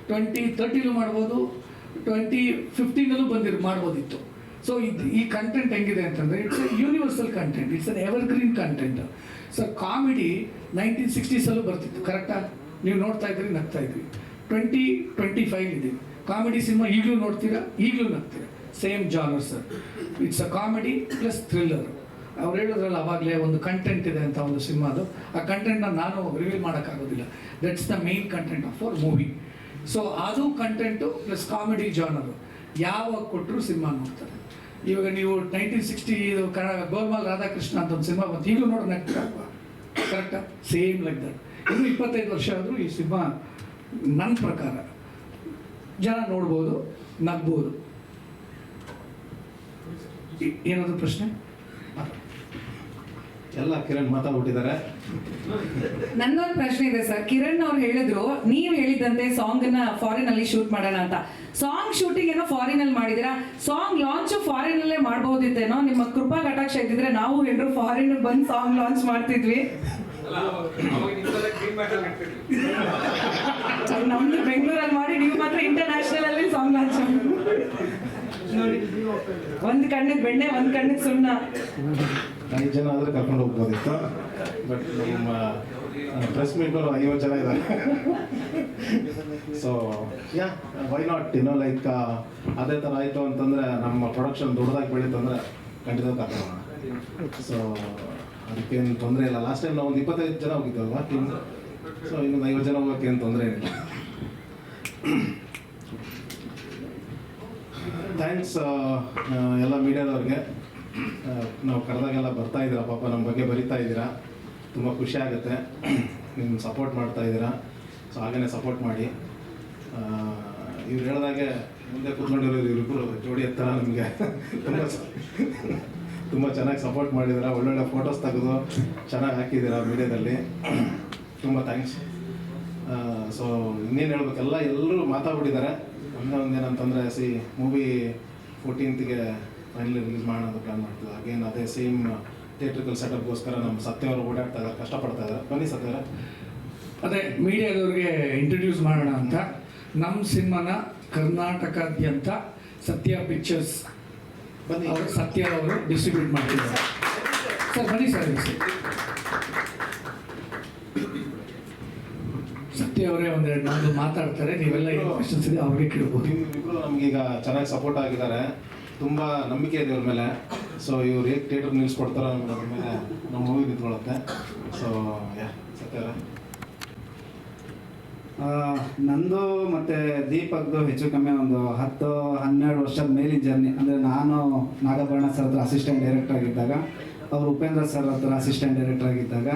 S3: ಟ್ವೆಂಟಿ ತರ್ಟಿಲೂ ಮಾಡ್ಬೋದು ಟ್ವೆಂಟಿ ಫಿಫ್ಟೀನಲ್ಲೂ ಬಂದಿರ್ ಮಾಡ್ಬೋದಿತ್ತು. ಸೊ ಇದು ಈ ಕಂಟೆಂಟ್ ಹೆಂಗಿದೆ ಅಂತಂದರೆ it's a universal content it's an evergreen content sir comedy nineteen ಸಿಕ್ಸ್ಟೀಸಲ್ಲೂ ಬರ್ತಿತ್ತು ಕರೆಕ್ಟಾ ನೀವು ನೋಡ್ತಾ ಇದ್ದೀರಿ ನಗ್ತಾ ಇದ್ವಿ ಟ್ವೆಂಟಿ ಟ್ವೆಂಟಿ ಫೈವ್ ಇದೆ. ಕಾಮಿಡಿ ಸಿನಿಮಾ ಈಗಲೂ ನೋಡ್ತೀರಾ? ಈಗಲೂ ನಗ್ತೀರಾ? Same genre sir it's a comedy plus thriller ಅವ್ರು ಹೇಳೋದ್ರಲ್ಲಿ, ಅವಾಗಲೇ ಒಂದು ಕಂಟೆಂಟ್ ಇದೆ ಅಂತ ಒಂದು ಸಿನಿಮಾದು ಆ ಕಂಟೆಂಟ್ನ ನಾನು ರಿವೀಲ್ ಮಾಡೋಕ್ಕಾಗೋದಿಲ್ಲ. That's the main content of our movie so ಅದು ಕಂಟೆಂಟು ಪ್ಲಸ್ ಕಾಮಿಡಿ ಜಾನರು ಯಾವಾಗ ಕೊಟ್ಟರು ಸಿನಿಮಾ ನೋಡ್ತಾರೆ. ಇವಾಗ ನೀವು ನೈನ್ಟೀನ್ ಸಿಕ್ಸ್ಟಿ ಇದು ಕನ್ನಡ ಗೋಲ್ಮಾಲ್ ರಾಧಾಕೃಷ್ಣ ಅಂತ ಒಂದು ಸಿನಿಮಾ ಬಂತು. ಈಗಲೂ ನೋಡಿ ನಗ್ತೀರಾ? ಕರೆಕ್ಟಾ ಸೇಮ್ ಲೈಕ್ ದಟ್ ಇನ್ನು ಇಪ್ಪತ್ತೈದು ವರ್ಷ ಆದರೂ ಈ ಸಿನಿಮಾ ನನ್ನ ಪ್ರಕಾರ ಜನ ನೋಡ್ಬೋದು ನಗ್ಬೋದು. ಏನಾದರೂ ಪ್ರಶ್ನೆ?
S5: ಎಲ್ಲ ಕಿರಣ್ ಮಾತಾಡ್ಬಿಟ್ಟಿದ್ದಾರೆ.
S2: ನನ್ನೊಂದು ಪ್ರಶ್ನೆ ಇದೆ ಸರ್. ಕಿರಣ್ ಅವ್ರು ಹೇಳಿದ್ರು ನೀವು ಹೇಳಿದಂತೆ ಸಾಂಗ್ನ ಫಾರಿನ್ ಅಲ್ಲಿ ಶೂಟ್ ಮಾಡೋಣ ಅಂತ. ಸಾಂಗ್ ಶೂಟಿಂಗ್ ಏನೋ ಫಾರಿನ್ ಅಲ್ಲಿ ಮಾಡಿದಿರಾ ಸಾಂಗ್ ಲಾಂಚ್ ಫಾರಿನ್ ಅಲ್ಲೇ ಮಾಡಬಹುದಿತ್ತೇನೋ ನಿಮ್ಮ ಕೃಪಾ ಕಟಾಕ್ಷ ಇದ್ದಿದ್ರೆ ನಾವು ಎಲ್ಲರೂ ಫಾರಿನ್ ಬಂದು ಸಾಂಗ್ ಲಾಂಚ್ ಮಾಡ್ತಿದ್ವಿ. ನಮ್ದು ಬೆಂಗಳೂರಲ್ಲಿ ಮಾಡಿ, ನೀವು ಮಾತ್ರ ಇಂಟರ್ನ್ಯಾಷನಲ್ ಅಲ್ಲಿ ಸಾಂಗ್ ಲಾಂಚ್ ನೋಡಿ, ಒಂದ್ ಕಣ್ಣಿಗೆ ಬೆಣ್ಣೆ, ಒಂದ್ ಕಣ್ಣಿಗೆ ಸುಣ್ಣ.
S5: ಐದು ಜನ ಆದ್ರೆ ಕರ್ಕೊಂಡು ಹೋಗ್ಬೋದಿತ್ತು ಬಟ್ ನಮ್ಮ ಪ್ರೆಸ್ ಮೀಟರು ಐವತ್ತು ಜನ ಇದ್ದಾರೆ. ಸೊ ಯಾ ವೈ ನಾಟ್ ಏನೋ ಲೈಕ್ ಅದೇ ಥರ ಆಯಿತು ಅಂತಂದ್ರೆ ನಮ್ಮ ಪ್ರೊಡಕ್ಷನ್ ದೊಡ್ಡದಾಗಿ ಬೆಳೀತು ಅಂದರೆ ಖಂಡಿತ ಕರ್ಕೊಳ್ಳೋಣ ಸೊ ಅದಕ್ಕೇನು ತೊಂದರೆ ಇಲ್ಲ. ಲಾಸ್ಟ್ ಟೈಮ್ ನಾವು ಒಂದು ಇಪ್ಪತ್ತೈದು ಜನ ಹೋಗಿದ್ದಲ್ವಾ ಟೀಮ್ ಸೊ ಇನ್ನೊಂದು ಐವತ್ತು ಜನ ಹೋಗೋಕ್ಕೆ ಏನು ತೊಂದರೆ ಏನಿಲ್ಲ. ಥ್ಯಾಂಕ್ಸ್ ಎಲ್ಲ ಮೀಡಿಯಾದವ್ರಿಗೆ. ನಾವು ಕರೆದಾಗೆಲ್ಲ ಬರ್ತಾ ಇದ್ದೀರಾ, ಪಾಪ ನಮ್ಮ ಬಗ್ಗೆ ಬರಿತಾ ಇದ್ದೀರಾ. ತುಂಬ ಖುಷಿ ಆಗುತ್ತೆ. ನಿಮ್ಮ ಸಪೋರ್ಟ್ ಮಾಡ್ತಾ ಇದ್ದೀರಾ. ಸೊ ಹಾಗೇ ಸಪೋರ್ಟ್ ಮಾಡಿ. ಇವ್ರು ಹೇಳಿದಾಗೆ ಮುಂದೆ ಕೂತ್ಕೊಂಡಿರೋದು ಇವರಿಬ್ಬರು ಜೋಡಿ ಎತ್ತರ ನಿಮಗೆ. ತುಂಬ ತುಂಬ ಚೆನ್ನಾಗಿ ಸಪೋರ್ಟ್ ಮಾಡಿದ್ದೀರಾ. ಒಳ್ಳೊಳ್ಳೆ ಫೋಟೋಸ್ ತೆಗೆದು ಚೆನ್ನಾಗಿ ಹಾಕಿದ್ದೀರಾ ಮೀಡಿಯಾದಲ್ಲಿ. ತುಂಬ ಥ್ಯಾಂಕ್ಸ್ ಸೊ ಇನ್ನೇನು ಹೇಳ್ಬೇಕಲ್ಲ ಎಲ್ಲರೂ ಮಾತಾಡ್ಬಿಟ್ಟಿದ್ದಾರೆ. ಒಂದೇ ಒಂದೇನಂತಂದರೆ ಸಿ ಮೂವಿ ಫೋರ್ಟೀನ್ತ್ಗೆ ಫೈನಲಿ ರಿಲೀಸ್ ಮಾಡೋಣ ಅಂತ ಪ್ಲ್ಯಾನ್ ಮಾಡ್ತಿದ್ದೆ ಅಗೇನ್ ಅದೇ ಸೇಮ್ ಥಿಯೇಟ್ರಿಕಲ್ ಸೆಟಪ್ಗೋಸ್ಕರ ನಮ್ಮ ಸತ್ಯವರು ಓಡಾಡ್ತಾ ಇದ್ದಾರೆ ಕಷ್ಟಪಡ್ತಾ ಇದ್ದಾರೆ. ಬನ್ನಿ ಸತ್ಯವರ
S3: ಅದೇ ಮೀಡಿಯಾದವ್ರಿಗೆ ಇಂಟ್ರೊಡ್ಯೂಸ್ ಮಾಡೋಣ ಅಂತ. ನಮ್ಮ ಸಿನಿಮಾನ ಕರ್ನಾಟಕಾದ್ಯಂತ ಸತ್ಯ ಪಿಕ್ಚರ್ಸ್
S5: ಬನ್ನಿ.
S3: ಅವರು ಸತ್ಯ ಅವರು ಡಿಸ್ಟ್ರಿಬ್ಯೂಟ್ ಮಾಡ್ತಿದ್ದಾರೆ. ಸರ್ ಬನ್ನಿ ಸರ್ ಇಲ್ಲಿ ಸರ್. ಸತ್ಯ ಅವರೇ ಒಂದೆರಡು ನಾಲ್ಕು ಮಾತಾಡ್ತಾರೆ ನೀವೆಲ್ಲ ಏನು ಕ್ವಶನ್ಸ್ ಇದೆ ಅವ್ರಿಗೆ ಕೇಳ್ಬೋದು
S5: ಇಬ್ಬರು ನಮಗೀಗ ಚೆನ್ನಾಗಿ ಸಪೋರ್ಟ್ ಆಗಿದ್ದಾರೆ. ತುಂಬ ನಂಬಿಕೆ ಇದೆ ಇವ್ರ ಮೇಲೆ. ಸೊ ಇವ್ರು ಹೇಗೆ ಥಿಯೇಟರ್ ನಿಲ್ಲಿಸ್ಕೊಡ್ತಾರೋ ಅನ್ನೋದ್ರ ಮೇಲೆ ನಮ್ಮ ಮೂವಿ ನಿಂತ್ಕೊಳ್ಳುತ್ತೆ. ಸೊ ಯಾ ಅವರೇ.
S6: ಆ, ನಂದು ಮತ್ತೆ ದೀಪಕ್ದು ಹೆಚ್ಚು ಕಮ್ಮಿ ಒಂದು ಹತ್ತು ಹನ್ನೆರಡು ವರ್ಷದ ಮೇಲಿನ ಜರ್ನಿ ಅಂದರೆ ನಾನು ನಾಗಭರಣ ಸರ್ ಹತ್ರ ಅಸಿಸ್ಟೆಂಟ್ ಡೈರೆಕ್ಟರ್ ಆಗಿದ್ದಾಗ ಅವರು ಉಪೇಂದ್ರ ಸರ್ ಹತ್ರ ಅಸಿಸ್ಟೆಂಟ್ ಡೈರೆಕ್ಟರ್ ಆಗಿದ್ದಾಗ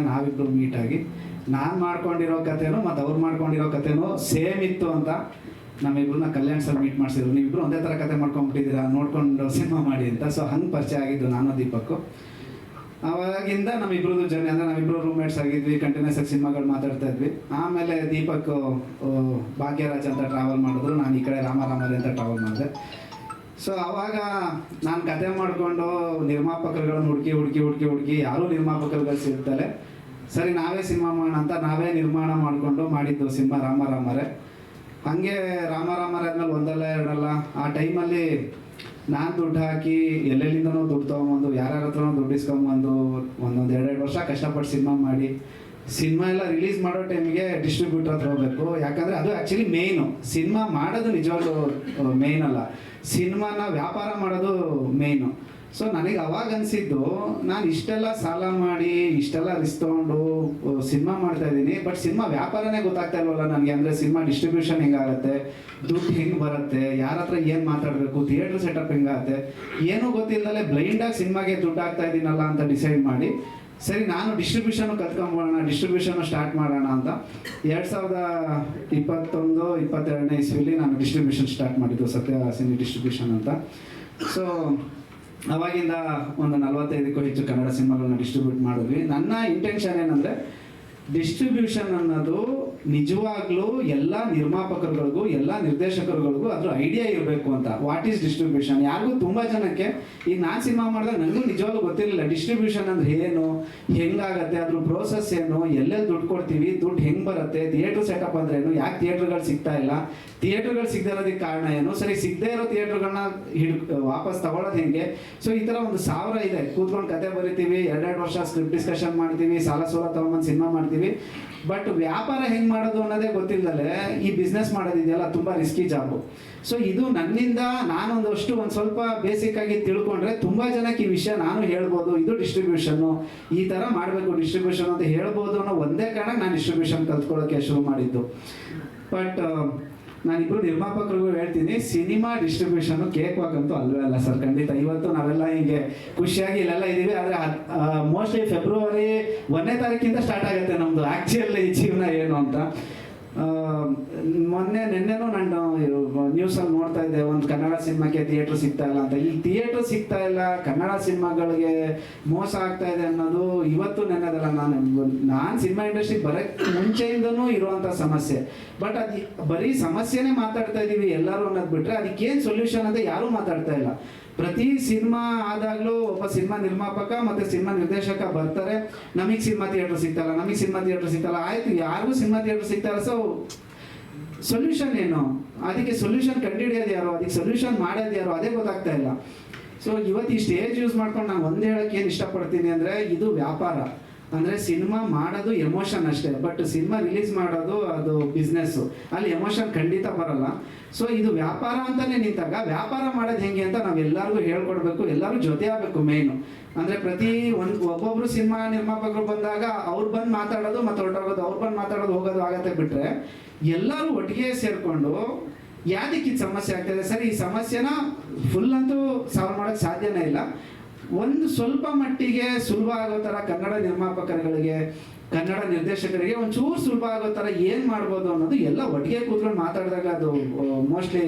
S6: ಮೀಟ್ ಆಗಿ, ನಾನು ಮಾಡ್ಕೊಂಡಿರೋ ಕಥೆನೂ ಮತ್ತು ಅವ್ರು ಮಾಡ್ಕೊಂಡಿರೋ ಕಥೆನೂ ಸೇಮ್ ಇತ್ತು ಅಂತ ನಮ್ಮಿಬ್ರನ್ನ ಕಲ್ಯಾಣ್ ಸರ್ ಮೀಟ್ ಮಾಡಿಸಿದ್ರು. ನೀವಿಬ್ರು ಒಂದೇ ಥರ ಕತೆ ಮಾಡ್ಕೊಂಡ್ಬಿಟ್ಟಿದ್ದೀರಾ, ನೋಡ್ಕೊಂಡು ಸಿನಿಮಾ ಮಾಡಿ ಅಂತ. ಸೊ ಹಂಗೆ ಪರಿಚಯ ಆಗಿದ್ದು ನಾನು ದೀಪಕ್ಕು. ಅವಾಗಿಂದ ನಮ್ಮಿಬ್ರದ್ದು ಜರ್ನಿ ಅಂದರೆ ನಾವಿಬ್ಬರು ರೂಮ್ಮೇಟ್ಸ್ ಆಗಿದ್ವಿ ಕಂಟಿನ್ಯೂಸ್ ಆಗಿ ಸಿನಿಮಾಗಳು ಮಾತಾಡ್ತಾ ಇದ್ವಿ. ಆಮೇಲೆ ದೀಪಕ್ ಭಾಗ್ಯರಾಜ್ ಅಂತ ಟ್ರಾವೆಲ್ ಮಾಡಿದ್ರು. ನಾನು ಈ ಕಡೆ ರಾಮರಾಮರಿ ಅಂತ ಟ್ರಾವೆಲ್ ಮಾಡಿದೆ. ಸೊ ಅವಾಗ ನಾನು ಕತೆ ಮಾಡಿಕೊಂಡು ನಿರ್ಮಾಪಕರುಗಳನ್ನ ಹುಡುಕಿ ಹುಡುಕಿ ಹುಡುಕಿ ಹುಡುಕಿ ಯಾರೂ ನಿರ್ಮಾಪಕರುಗಳು ಸಿಗ್ತಾರೆ? ಸರಿ, ನಾವೇ ಸಿನಿಮಾ ಮಾಡೋಣ ಅಂತ ನಾವೇ ನಿರ್ಮಾಣ ಮಾಡಿಕೊಂಡು ಮಾಡಿದ್ದು ಸಿನಿಮಾ ರಾಮರಾಮರೇ. ಹಾಗೆ ರಾಮರಾಮರೇ ಆದ್ಮೇಲೆ ಒಂದಲ್ಲ, ಎರಡಲ್ಲ, ಆ ಟೈಮಲ್ಲಿ ನಾನು ದುಡ್ಡು ಹಾಕಿ ಎಲ್ಲೆಲ್ಲಿಂದನೋ ದುಡ್ಡು ತೊಗೊಂಬಂದು ಯಾರ್ಯಾರ ಹತ್ರನೋ ದುಡ್ಡು ಇಸ್ಕೊಂಬಂದು ಒಂದೊಂದು ಎರಡೆರಡು ವರ್ಷ ಕಷ್ಟಪಟ್ಟು ಸಿನಿಮಾ ಮಾಡಿ ಸಿನಿಮಾ ಎಲ್ಲ ರಿಲೀಸ್ ಮಾಡೋ ಟೈಮಿಗೆ ಡಿಸ್ಟ್ರಿಬ್ಯೂಟರ್ ಹತ್ರ ಹೋಗ್ಬೇಕು. ಯಾಕಂದರೆ ಅದು ಆ್ಯಕ್ಚುಲಿ ಮೇಯ್ನು ಸಿನಿಮಾ ಮಾಡೋದು ನಿಜವಾಗ್ಲೂ ಮೇಯ್ನ್ ಅಲ್ಲ. ಸಿನಿಮಾನ ವ್ಯಾಪಾರ ಮಾಡೋದು ಮೇಯ್ನು ಸೊ ನನಗೆ ಅವಾಗ ಅನಿಸಿದ್ದು, ನಾನು ಇಷ್ಟೆಲ್ಲ ಸಾಲ ಮಾಡಿ, ಇಷ್ಟೆಲ್ಲ ರಿಸ್ಕ್ ತೊಗೊಂಡು ಸಿನಿಮಾ ಮಾಡ್ತಾ ಇದ್ದೀನಿ. ಬಟ್ ಸಿನಿಮಾ ವ್ಯಾಪಾರನೇ ಗೊತ್ತಾಗ್ತಾ ಇಲ್ವಲ್ಲ ನನಗೆ? ಅಂದರೆ ಸಿನಿಮಾ ಡಿಸ್ಟ್ರಿಬ್ಯೂಷನ್ ಹೆಂಗಾಗತ್ತೆ? ದುಡ್ಡು ಹೆಂಗೆ ಬರುತ್ತೆ? ಯಾರ ಹತ್ರ ಏನು ಮಾತಾಡಬೇಕು? ಥಿಯೇಟ್ರ್ ಸೆಟಪ್ ಹೆಂಗಾಗತ್ತೆ? ಏನೂ ಗೊತ್ತಿಲ್ಲದಲ್ಲೇ ಬ್ಲೈಂಡಾಗಿ ಸಿನಿಮಾಗೆ ದುಡ್ಡು ಆಗ್ತಾ ಇದ್ದೀನಲ್ಲ ಅಂತ ಡಿಸೈಡ್ ಮಾಡಿ ಸರಿ, ನಾನು ಡಿಸ್ಟ್ರಿಬ್ಯೂಷನ್ ಕತ್ಕೊಂಬೋಣ ಡಿಸ್ಟ್ರಿಬ್ಯೂಷನ್ ಸ್ಟಾರ್ಟ್ ಮಾಡೋಣ ಅಂತ. ಎರಡು ಸಾವಿರದ ಇಪ್ಪತ್ತೊಂದು, ಇಪ್ಪತ್ತೆರಡನೇ ಇಸ್ವಿಲಿ ನಾನು ಡಿಸ್ಟ್ರಿಬ್ಯೂಷನ್ ಸ್ಟಾರ್ಟ್ ಮಾಡಿದ್ದು ಸತ್ಯ ಸಿನಿ ಡಿಸ್ಟ್ರಿಬ್ಯೂಷನ್ ಅಂತ. ಸೊ ಅವಾಗಿಂದ ಒಂದು ನಲವತ್ತೈದಕ್ಕೂ ಹೆಚ್ಚು ಕನ್ನಡ ಸಿನಿಮಾಗಳನ್ನ ಡಿಸ್ಟ್ರಿಬ್ಯೂಟ್ ಮಾಡಿದ್ವಿ. ನನ್ನ ಇಂಟೆನ್ಷನ್ ಏನಂದರೆ ಡಿಸ್ಟ್ರಿಬ್ಯೂಷನ್ ಅನ್ನೋದು ನಿಜವಾಗ್ಲೂ ಎಲ್ಲ ನಿರ್ಮಾಪಕರುಗಳಿಗೂ, ಎಲ್ಲ ನಿರ್ದೇಶಕರುಗಳಿಗೂ ಅದ್ರ ಐಡಿಯಾ ಇರಬೇಕು ಅಂತ. ವಾಟ್ ಈಸ್ ಡಿಸ್ಟ್ರಿಬ್ಯೂಷನ್ ಯಾರಿಗೂ ತುಂಬಾ ಜನಕ್ಕೆ ಈಗ ನಾನು ಸಿನಿಮಾ ಮಾಡಿದಾಗ ನನಗೂ ನಿಜವಾಗ್ಲೂ ಗೊತ್ತಿರಲಿಲ್ಲ. ಡಿಸ್ಟ್ರಿಬ್ಯೂಷನ್ ಅಂದ್ರೆ ಏನು? ಹೆಂಗಾಗತ್ತೆ? ಅದ್ರ ಪ್ರೋಸೆಸ್ ಏನು? ಎಲ್ಲೆಲ್ಲಿ ದುಡ್ಡು ಕೊಡ್ತೀವಿ? ದುಡ್ಡು ಹೆಂಗ್ ಬರುತ್ತೆ? ಥಿಯೇಟರ್ ಸೆಟಪ್ ಅಂದ್ರೆ ಏನು? ಯಾಕೆ ಥಿಯೇಟರ್ಗಳು ಸಿಗ್ತಾ ಇಲ್ಲ? ಥಿಯೇಟರ್ಗಳು ಸಿಗದೆ ಇರೋದಕ್ಕೆ ಕಾರಣ ಏನು? ಸರಿ, ಸಿಗದೆ ಇರೋ ಥಿಯೇಟರ್ಗಳನ್ನ ಹಿಡ್, ವಾಪಸ್ ತಗೊಳ್ಳೋದು ಹೆಂಗೆ? ಸೊ ಈ ತರ ಒಂದು ಸಾವಿರ ಇದೆ. ಕೂತ್ಕೊಂಡು ಕತೆ ಬರಿತೀವಿ, ಎರಡೆರಡು ವರ್ಷ ಸ್ಕ್ರಿಪ್ಟ್ ಡಿಸ್ಕಷನ್ ಮಾಡ್ತೀವಿ, ಸಾಲ ಸೋಲ ತಗೊಂಬಂದು ಸಿನಿಮಾ ಮಾಡ್ತೀವಿ. ಬಟ್ ವ್ಯಾಪಾರ ಹೆಂಗ್ ಮಾಡೋದು ಅನ್ನೋದೇ ಗೊತ್ತಿಲ್ಲದೆ ಈ ಬಿಸ್ನೆಸ್ ಮಾಡೋದಿದೆಯಲ್ಲ ತುಂಬ ರಿಸ್ಕಿ ಜಾಬು ಸೊ ಇದು ನನ್ನಿಂದ ನಾನೊಂದಷ್ಟು ಒಂದು ಸ್ವಲ್ಪ ಬೇಸಿಕ್ ಆಗಿ ತಿಳ್ಕೊಂಡ್ರೆ ತುಂಬಾ ಜನಕ್ಕೆ ಈ ವಿಷಯ ನಾನು ಹೇಳ್ಬೋದು. ಇದು ಡಿಸ್ಟ್ರಿಬ್ಯೂಷನ್ ಈ ತರ ಮಾಡಬೇಕು ಡಿಸ್ಟ್ರಿಬ್ಯೂಷನ್ ಅಂತ ಹೇಳ್ಬೋದು ಅನ್ನೋ ಒಂದೇ ಕಾರಣ ನಾನು ಡಿಸ್ಟ್ರಿಬ್ಯೂಷನ್ ಕಲ್ತ್ಕೊಳ್ಳೋಕೆ ಶುರು ಮಾಡಿದ್ದು. ಬಟ್ ನಾನಿಬ್ರು ನಿರ್ಮಾಪಕರಿಗೂ ಹೇಳ್ತೀನಿ, ಸಿನಿಮಾ ಡಿಸ್ಟ್ರಿಬ್ಯೂಷನ್ ಕೇಕ್ ವಾಕ್ ಅಂತೂ ಅಲ್ಲ ಸರ್, ಖಂಡಿತ. ಇವತ್ತು ನಾವೆಲ್ಲ ಹಿಂಗೆ ಖುಷಿಯಾಗಿ ಇಲ್ಲೆಲ್ಲ ಇದೀವಿ, ಆದರೆ ಮೋಸ್ಟ್ಲಿ ಫೆಬ್ರವರಿ ಒಂದನೇ ತಾರೀಕಿಂದ ಸ್ಟಾರ್ಟ್ ಆಗುತ್ತೆ ಆಕ್ಚುಯಲ್ ಈ ಜೀವನ ಏನು ಅಂತ. ಮೊನ್ನೆ, ನಿನ್ನೆನೂ ನಾನು ನ್ಯೂಸಲ್ಲಿ ನೋಡ್ತಾ ಇದ್ದೆ, ಒಂದು ಕನ್ನಡ ಸಿನಿಮಾಕ್ಕೆ ಥಿಯೇಟ್ರ್ ಸಿಗ್ತಾ ಇಲ್ಲ ಅಂತ. ಈ ಥಿಯೇಟ್ರ್ ಸಿಗ್ತಾ ಇಲ್ಲ, ಕನ್ನಡ ಸಿನಿಮಾಗಳಿಗೆ ಮೋಸ ಆಗ್ತಾ ಇದೆ ಅನ್ನೋದು ಇವತ್ತು ನೆನ್ನೆದಲ್ಲ ನಾನು. ನಾನು ಸಿನಿಮಾ ಇಂಡಸ್ಟ್ರಿ ಬರೋಕ್ಕೆ ಮುಂಚೆಯಿಂದನೂ ಇರುವಂಥ ಸಮಸ್ಯೆ. ಬಟ್ ಅದು ಬರೀ ಸಮಸ್ಯೆನೇ ಮಾತಾಡ್ತಾ ಇದೀವಿ ಎಲ್ಲರೂ ಅನ್ನೋದು ಬಿಟ್ರೆ ಅದಕ್ಕೇನು ಸೊಲ್ಯೂಷನ್ ಅಂತ ಯಾರೂ ಮಾತಾಡ್ತಾ ಇಲ್ಲ. ಪ್ರತಿ ಸಿನಿಮಾ ಆದಾಗಲೂ ಒಬ್ಬ ಸಿನಿಮಾ ನಿರ್ಮಾಪಕ ಮತ್ತೆ ಸಿನಿಮಾ ನಿರ್ದೇಶಕ ಬರ್ತಾರೆ. ನಮಗೆ ಸಿನಿಮಾ ಥಿಯೇಟರ್ ಸಿಗ್ತಲ್ಲ, ನಮಗೆ ಸಿನಿಮಾ ಥಿಯೇಟರ್ ಸಿಗ್ತಲ್ಲ. ಆಯ್ತು, ಯಾರಿಗೂ ಸಿನಿಮಾ ಥಿಯೇಟರ್ ಸಿಗ್ತಾರ ಸೊ ಸೊಲ್ಯೂಷನ್ ಏನು? ಅದಕ್ಕೆ ಸೊಲ್ಯೂಷನ್ ಕಂಡುಹಿಡಿಯೋದು ಯಾರು? ಅದಕ್ಕೆ ಸೊಲ್ಯೂಷನ್ ಮಾಡೋದು ಯಾರು? ಅದೇ ಗೊತ್ತಾಗ್ತಾ ಇಲ್ಲ. ಸೊ ಇವತ್ತು ಈ ಸ್ಟೇಜ್ ಯೂಸ್ ಮಾಡ್ಕೊಂಡು ನಾನು ಒಂದು ಹೇಳಕ್ಕೆ ಏನು ಇಷ್ಟಪಡ್ತೀನಿ ಅಂದರೆ, ಇದು ವ್ಯಾಪಾರ. ಅಂದರೆ ಸಿನಿಮಾ ಮಾಡೋದು ಎಮೋಷನ್ ಅಷ್ಟೇ, ಬಟ್ ಸಿನಿಮಾ ರಿಲೀಸ್ ಮಾಡೋದು ಅದು ಬಿಸ್ನೆಸ್ಸು. ಅಲ್ಲಿ ಎಮೋಷನ್ ಖಂಡಿತ ಬರಲ್ಲ. ಸೊ ಇದು ವ್ಯಾಪಾರ ಅಂತಲೇ ನಿಂತಾಗ, ವ್ಯಾಪಾರ ಮಾಡೋದು ಹೆಂಗೆ ಅಂತ ನಾವು ಎಲ್ಲರಿಗೂ ಹೇಳ್ಕೊಡ್ಬೇಕು, ಎಲ್ಲರೂ ಜೊತೆ ಆಗಬೇಕು ಮೇಯ್ನು ಅಂದರೆ ಪ್ರತಿ ಒಂದು, ಒಬ್ಬೊಬ್ರು ಸಿನಿಮಾ ನಿರ್ಮಾಪಕರು ಬಂದಾಗ ಅವ್ರು ಬಂದು ಮಾತಾಡೋದು ಮತ್ತೆ ಹೊರಟೋಗೋದು ಅವ್ರು ಬಂದು ಮಾತಾಡೋದು ಹೋಗೋದು ಆಗತ್ತೆ ಬಿಟ್ರೆ, ಎಲ್ಲರೂ ಒಟ್ಟಿಗೆ ಸೇರಿಕೊಂಡು ಯಾವ್ದಕ್ಕೆ ಇದು ಸಮಸ್ಯೆ ಆಗ್ತದೆ? ಸರಿ, ಈ ಸಮಸ್ಯೆನ ಫುಲ್ ಅಂತೂ ಸಾಲ್ವ್ ಮಾಡೋಕ್ಕೆ ಸಾಧ್ಯನೇ ಇಲ್ಲ. ಒಂದು ಸ್ವಲ್ಪ ಮಟ್ಟಿಗೆ ಸುಲಭ ಆಗೋ ಥರ ಕನ್ನಡ ನಿರ್ಮಾಪಕರುಗಳಿಗೆ, ಕನ್ನಡ ನಿರ್ದೇಶಕರಿಗೆ ಒಂಚೂರು ಸುಲಭ ಆಗೋ ಥರ ಏನು ಮಾಡ್ಬೋದು ಅನ್ನೋದು ಎಲ್ಲ ಒಟ್ಟಿಗೆ ಕೂತ್ಕೊಂಡು ಮಾತಾಡಿದಾಗ ಅದು ಮೋಸ್ಟ್ಲಿ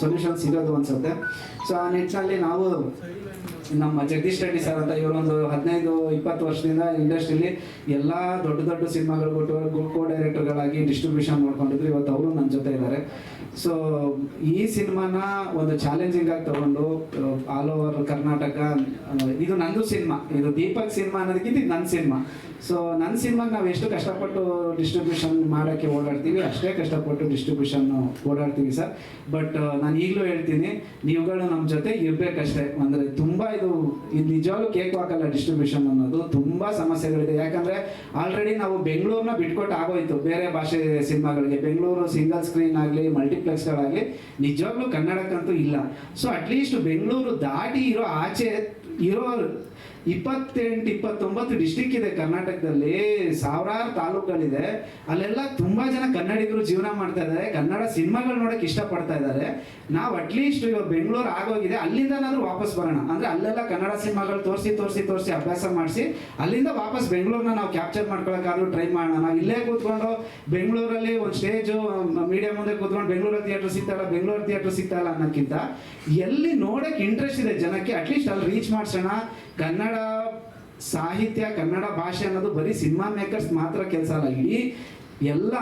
S6: ಸೊಲ್ಯೂಷನ್ ಸಿಗೋದು ಅನ್ಸುತ್ತೆ. ಸೊ ಆ ನಿಟ್ಟಿನಲ್ಲಿ ನಾವು ನಮ್ಮ ಜಗದೀಶ್ ರೆಡ್ಡಿ ಸರ್ ಅಂತ ಇವರೊಂದು ಹದಿನೈದು, ಇಪ್ಪತ್ತು ವರ್ಷದಿಂದ ಇಂಡಸ್ಟ್ರಿಲಿ ಎಲ್ಲ ದೊಡ್ಡ ದೊಡ್ಡ ಸಿನಿಮಾಗಳು ಕೋ ಡೈರೆಕ್ಟರ್ಗಳಾಗಿ ಡಿಸ್ಟ್ರಿಬ್ಯೂಷನ್ ಮಾಡ್ಕೊಂಡಿದ್ರು. ಇವತ್ತು ಅವರು ನನ್ನ ಜೊತೆ ಇದ್ದಾರೆ ಸೊ ಈ ಸಿನಿಮಾನ ಒಂದು ಚಾಲೆಂಜಿಂಗ್ ಆಗಿ ತಗೊಂಡು ಆಲ್ ಓವರ್ ಕರ್ನಾಟಕ ಇದು ನಂದು ಸಿನಿಮಾ. ಇದು ದೀಪಕ್ ಸಿನಿಮಾ ಅನ್ನೋದಕ್ಕಿಂತ ನನ್ನ ಸಿನಿಮಾ. ಸೊ ನನ್ನ ಸಿನಿಮಾಗೆ ನಾವು ಎಷ್ಟು ಕಷ್ಟಪಟ್ಟು ಡಿಸ್ಟ್ರಿಬ್ಯೂಷನ್ ಮಾಡೋಕ್ಕೆ ಓಡಾಡ್ತೀವಿ, ಅಷ್ಟೇ ಕಷ್ಟಪಟ್ಟು ಡಿಸ್ಟ್ರಿಬ್ಯೂಷನ್ ಓಡಾಡ್ತೀವಿ ಸರ್. ಬಟ್ ನಾನು ಈಗಲೂ ಹೇಳ್ತೀನಿ, ನೀವುಗಳು ನಮ್ಮ ಜೊತೆ ಇರಬೇಕಷ್ಟೇ. ಅಂದರೆ ತುಂಬ ಇದು ಇದು ನಿಜವಾಗ್ಲೂ ಕೇಕ್ ಹಾಕಲ್ಲ ಡಿಸ್ಟ್ರಿಬ್ಯೂಷನ್ ಅನ್ನೋದು. ತುಂಬ ಸಮಸ್ಯೆಗಳಿದೆ. ಯಾಕಂದರೆ ಆಲ್ರೆಡಿ ನಾವು ಬೆಂಗಳೂರನ್ನ ಬಿಟ್ಕೊಟ್ಟು ಆಗೋಯ್ತು. ಬೇರೆ ಭಾಷೆ ಸಿನಿಮಾಗಳಿಗೆ. ಬೆಂಗಳೂರು ಸಿಂಗಲ್ ಸ್ಕ್ರೀನ್ ಆಗಲಿ ಮಲ್ಟಿಪ್ಲೆಕ್ಸ್ಗಳಾಗಲಿ ನಿಜವಾಗ್ಲೂ ಕನ್ನಡಕ್ಕಂತೂ ಇಲ್ಲ. ಸೊ ಅಟ್ಲೀಸ್ಟ್ ಬೆಂಗಳೂರು ದಾಟಿ ಇರೋ ಆಚೆ, ಇರೋ ಇಪ್ಪತ್ತೆಂಟು, ಇಪ್ಪತ್ತೊಂಬತ್ತು ಡಿಸ್ಟಿಕ್ ಇದೆ ಕರ್ನಾಟಕದಲ್ಲಿ. ಸಾವಿರಾರು ತಾಲೂಕುಗಳಿದೆ ಅಲ್ಲೆಲ್ಲ ತುಂಬಾ ಜನ ಕನ್ನಡಿಗರು ಜೀವನ ಮಾಡ್ತಾ ಇದ್ದಾರೆ. ಕನ್ನಡ ಸಿನಿಮಾಗಳು ನೋಡಕ್ ಇಷ್ಟಪಡ್ತಾ ಇದ್ದಾರೆ. ನಾವು ಅಟ್ಲೀಸ್ಟ್ ಇವಾಗ ಬೆಂಗಳೂರು ಆಗೋಗಿದೆ. ಅಲ್ಲಿಂದನಾದ್ರೂ ವಾಪಸ್ ಬರೋಣ. ಅಂದ್ರೆ ಅಲ್ಲೆಲ್ಲ ಕನ್ನಡ ಸಿನಿಮಾಗಳು ತೋರಿಸಿ ತೋರಿಸಿ ತೋರಿಸಿ ಅಭ್ಯಾಸ ಮಾಡಿಸಿ ಅಲ್ಲಿಂದ ವಾಪಸ್ ಬೆಂಗಳೂರನ್ನ ನಾವು ಕ್ಯಾಪ್ಚರ್ ಮಾಡ್ಕೊಳಕ್ಕಾದ್ರೂ ಟ್ರೈ ಮಾಡೋಣ. ನಾವು ಇಲ್ಲೇ ಕೂತ್ಕೊಂಡು ಬೆಂಗಳೂರಲ್ಲಿ ಒಂದು ಸ್ಟೇಜು ಮೀಡಿಯಾ ಮುಂದೆ ಕೂತ್ಕೊಂಡು ಬೆಂಗಳೂರಲ್ಲಿ ಥಿಯೇಟರ್ ಸಿಗ್ತಾಯಿಲ್ಲ ಬೆಂಗಳೂರು ಥಿಯೇಟರ್ ಸಿಗ್ತಾಯಿಲ್ಲ ಅನ್ನೋಕ್ಕಿಂತ ಎಲ್ಲಿ ನೋಡಕ್ ಇಂಟ್ರೆಸ್ಟ್ ಇದೆ ಜನಕ್ಕೆ ಅಟ್ಲೀಸ್ಟ್ ಅಲ್ಲಿ ರೀಚ್ ಮಾಡ್ಸೋಣ. ಕನ್ನಡ ಸಾಹಿತ್ಯ, ಕನ್ನಡ ಭಾಷೆ ಅನ್ನೋದು ಬರೀ ಸಿನಿಮಾ ಮೇಕರ್ಸ್ ಮಾತ್ರ ಕೆಲಸ ಅಲ್ಲ. ಇಡೀ ಎಲ್ಲ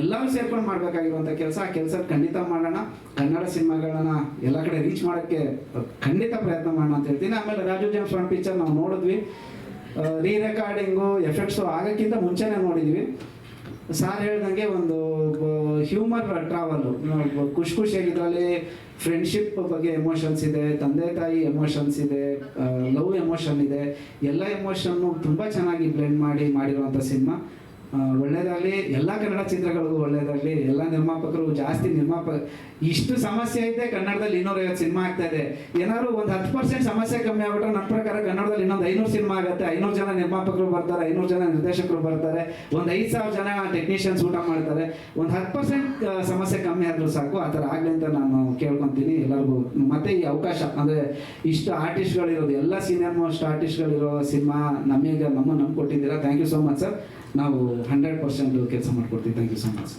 S6: ಎಲ್ಲರೂ ಸೇರ್ಕೊಂಡು ಮಾಡ್ಬೇಕಾಗಿರುವಂಥ ಕೆಲಸ, ಆ ಕೆಲಸ ಖಂಡಿತ ಮಾಡೋಣ. ಕನ್ನಡ ಸಿನಿಮಾಗಳನ್ನ ಎಲ್ಲ ಕಡೆ ರೀಚ್ ಮಾಡೋಕ್ಕೆ ಖಂಡಿತ ಪ್ರಯತ್ನ ಮಾಡೋಣ ಅಂತ ಹೇಳ್ತೀನಿ. ಆಮೇಲೆ ರಾಜು ಜೇಮ್ಸ್ ಒನ್ ಪಿಕ್ಚರ್ ನಾವು ನೋಡಿದ್ವಿ. ರೀ ರೆಕಾರ್ಡಿಂಗು ಎಫೆಕ್ಟ್ಸು ಆಗಕ್ಕಿಂತ ಮುಂಚೆನೇ ನೋಡಿದ್ವಿ. ಸಾರ್ ಹೇಳ್ದಂಗೆ ಒಂದು ಹ್ಯೂಮರ್ ಟ್ರಾವೆಲ್ ಖುಷಿ ಖುಷಿಯಾಗಿ ಫ್ರೆಂಡ್ಶಿಪ್ ಬಗ್ಗೆ ಎಮೋಷನ್ಸ್ ಇದೆ, ತಂದೆ ತಾಯಿ ಎಮೋಷನ್ಸ್ ಇದೆ ಲವ್ ಎಮೋಷನ್ ಇದೆ. ಎಲ್ಲ ಎಮೋಷನ್ನು ತುಂಬ ಚೆನ್ನಾಗಿ ಬ್ಲೆಂಡ್ ಮಾಡಿ ಮಾಡಿರುವಂಥ ಸಿನಿಮಾ ಒಳ್ಳೇದಾಗಲಿ, ಎಲ್ಲ ಕನ್ನಡ ಚಿತ್ರಗಳಿಗೂ ಒಳ್ಳೇದಾಗಲಿ, ಎಲ್ಲ ನಿರ್ಮಾಪಕರು ಜಾಸ್ತಿ ನಿರ್ಮಾಪಕ ಇಷ್ಟು ಸಮಸ್ಯೆ ಐತೆ ಕನ್ನಡದಲ್ಲಿ ಇನ್ನೂರೈವತ್ತು ಸಿನಿಮಾ ಆಗ್ತಾ ಇದೆ. ಏನಾದ್ರು ಒಂದು ಹತ್ತು ಪರ್ಸೆಂಟ್ ಸಮಸ್ಯೆ ಕಮ್ಮಿ ಆಗ್ಬಿಟ್ರೆ ನನ್ನ ಪ್ರಕಾರ ಕನ್ನಡದಲ್ಲಿ ಇನ್ನೊಂದು ಐನೂರು ಸಿನಿಮಾ ಆಗುತ್ತೆ. ಐನೂರು ಜನ ನಿರ್ಮಾಪಕರು ಬರ್ತಾರೆ, ಐನೂರು ಜನ ನಿರ್ದೇಶಕರು ಬರ್ತಾರೆ. ಒಂದು ಐದು ಸಾವಿರ ಜನ ಟೆಕ್ನಿಷಿಯನ್ಸ್ ಊಟ ಮಾಡ್ತಾರೆ. ಒಂದು ಹತ್ತು ಪರ್ಸೆಂಟ್ ಸಮಸ್ಯೆ ಕಮ್ಮಿ ಆದರೂ ಸಾಕು. ಆ ಥರ ಆಗಲಿ ಅಂತ ನಾನು ಕೇಳ್ಕೊತೀನಿ ಎಲ್ಲರಿಗೂ. ಮತ್ತೆ ಈ ಅವಕಾಶ, ಅಂದರೆ ಇಷ್ಟು ಆರ್ಟಿಸ್ಟ್ಗಳಿರೋದು ಎಲ್ಲ ಸಿನಿಮಾ ಆರ್ಟಿಸ್ಟ್ ಆರ್ಟಿಸ್ಟ್ಗಳಿರೋ ಸಿನಿಮಾ ನಮಗೆ, ನಮ್ಮ ನಂಬಿಕೊಟ್ಟಿದ್ದೀರಾ ಕೊಟ್ಟಿದ್ದೀರಾ. Thank you so much sir ನಾವು ಹಂಡ್ರೆಡ್ ಪರ್ಸೆಂಟ್ ಕೆಲಸ ಮಾಡ್ಕೊಡ್ತೀವಿ. Thank you so much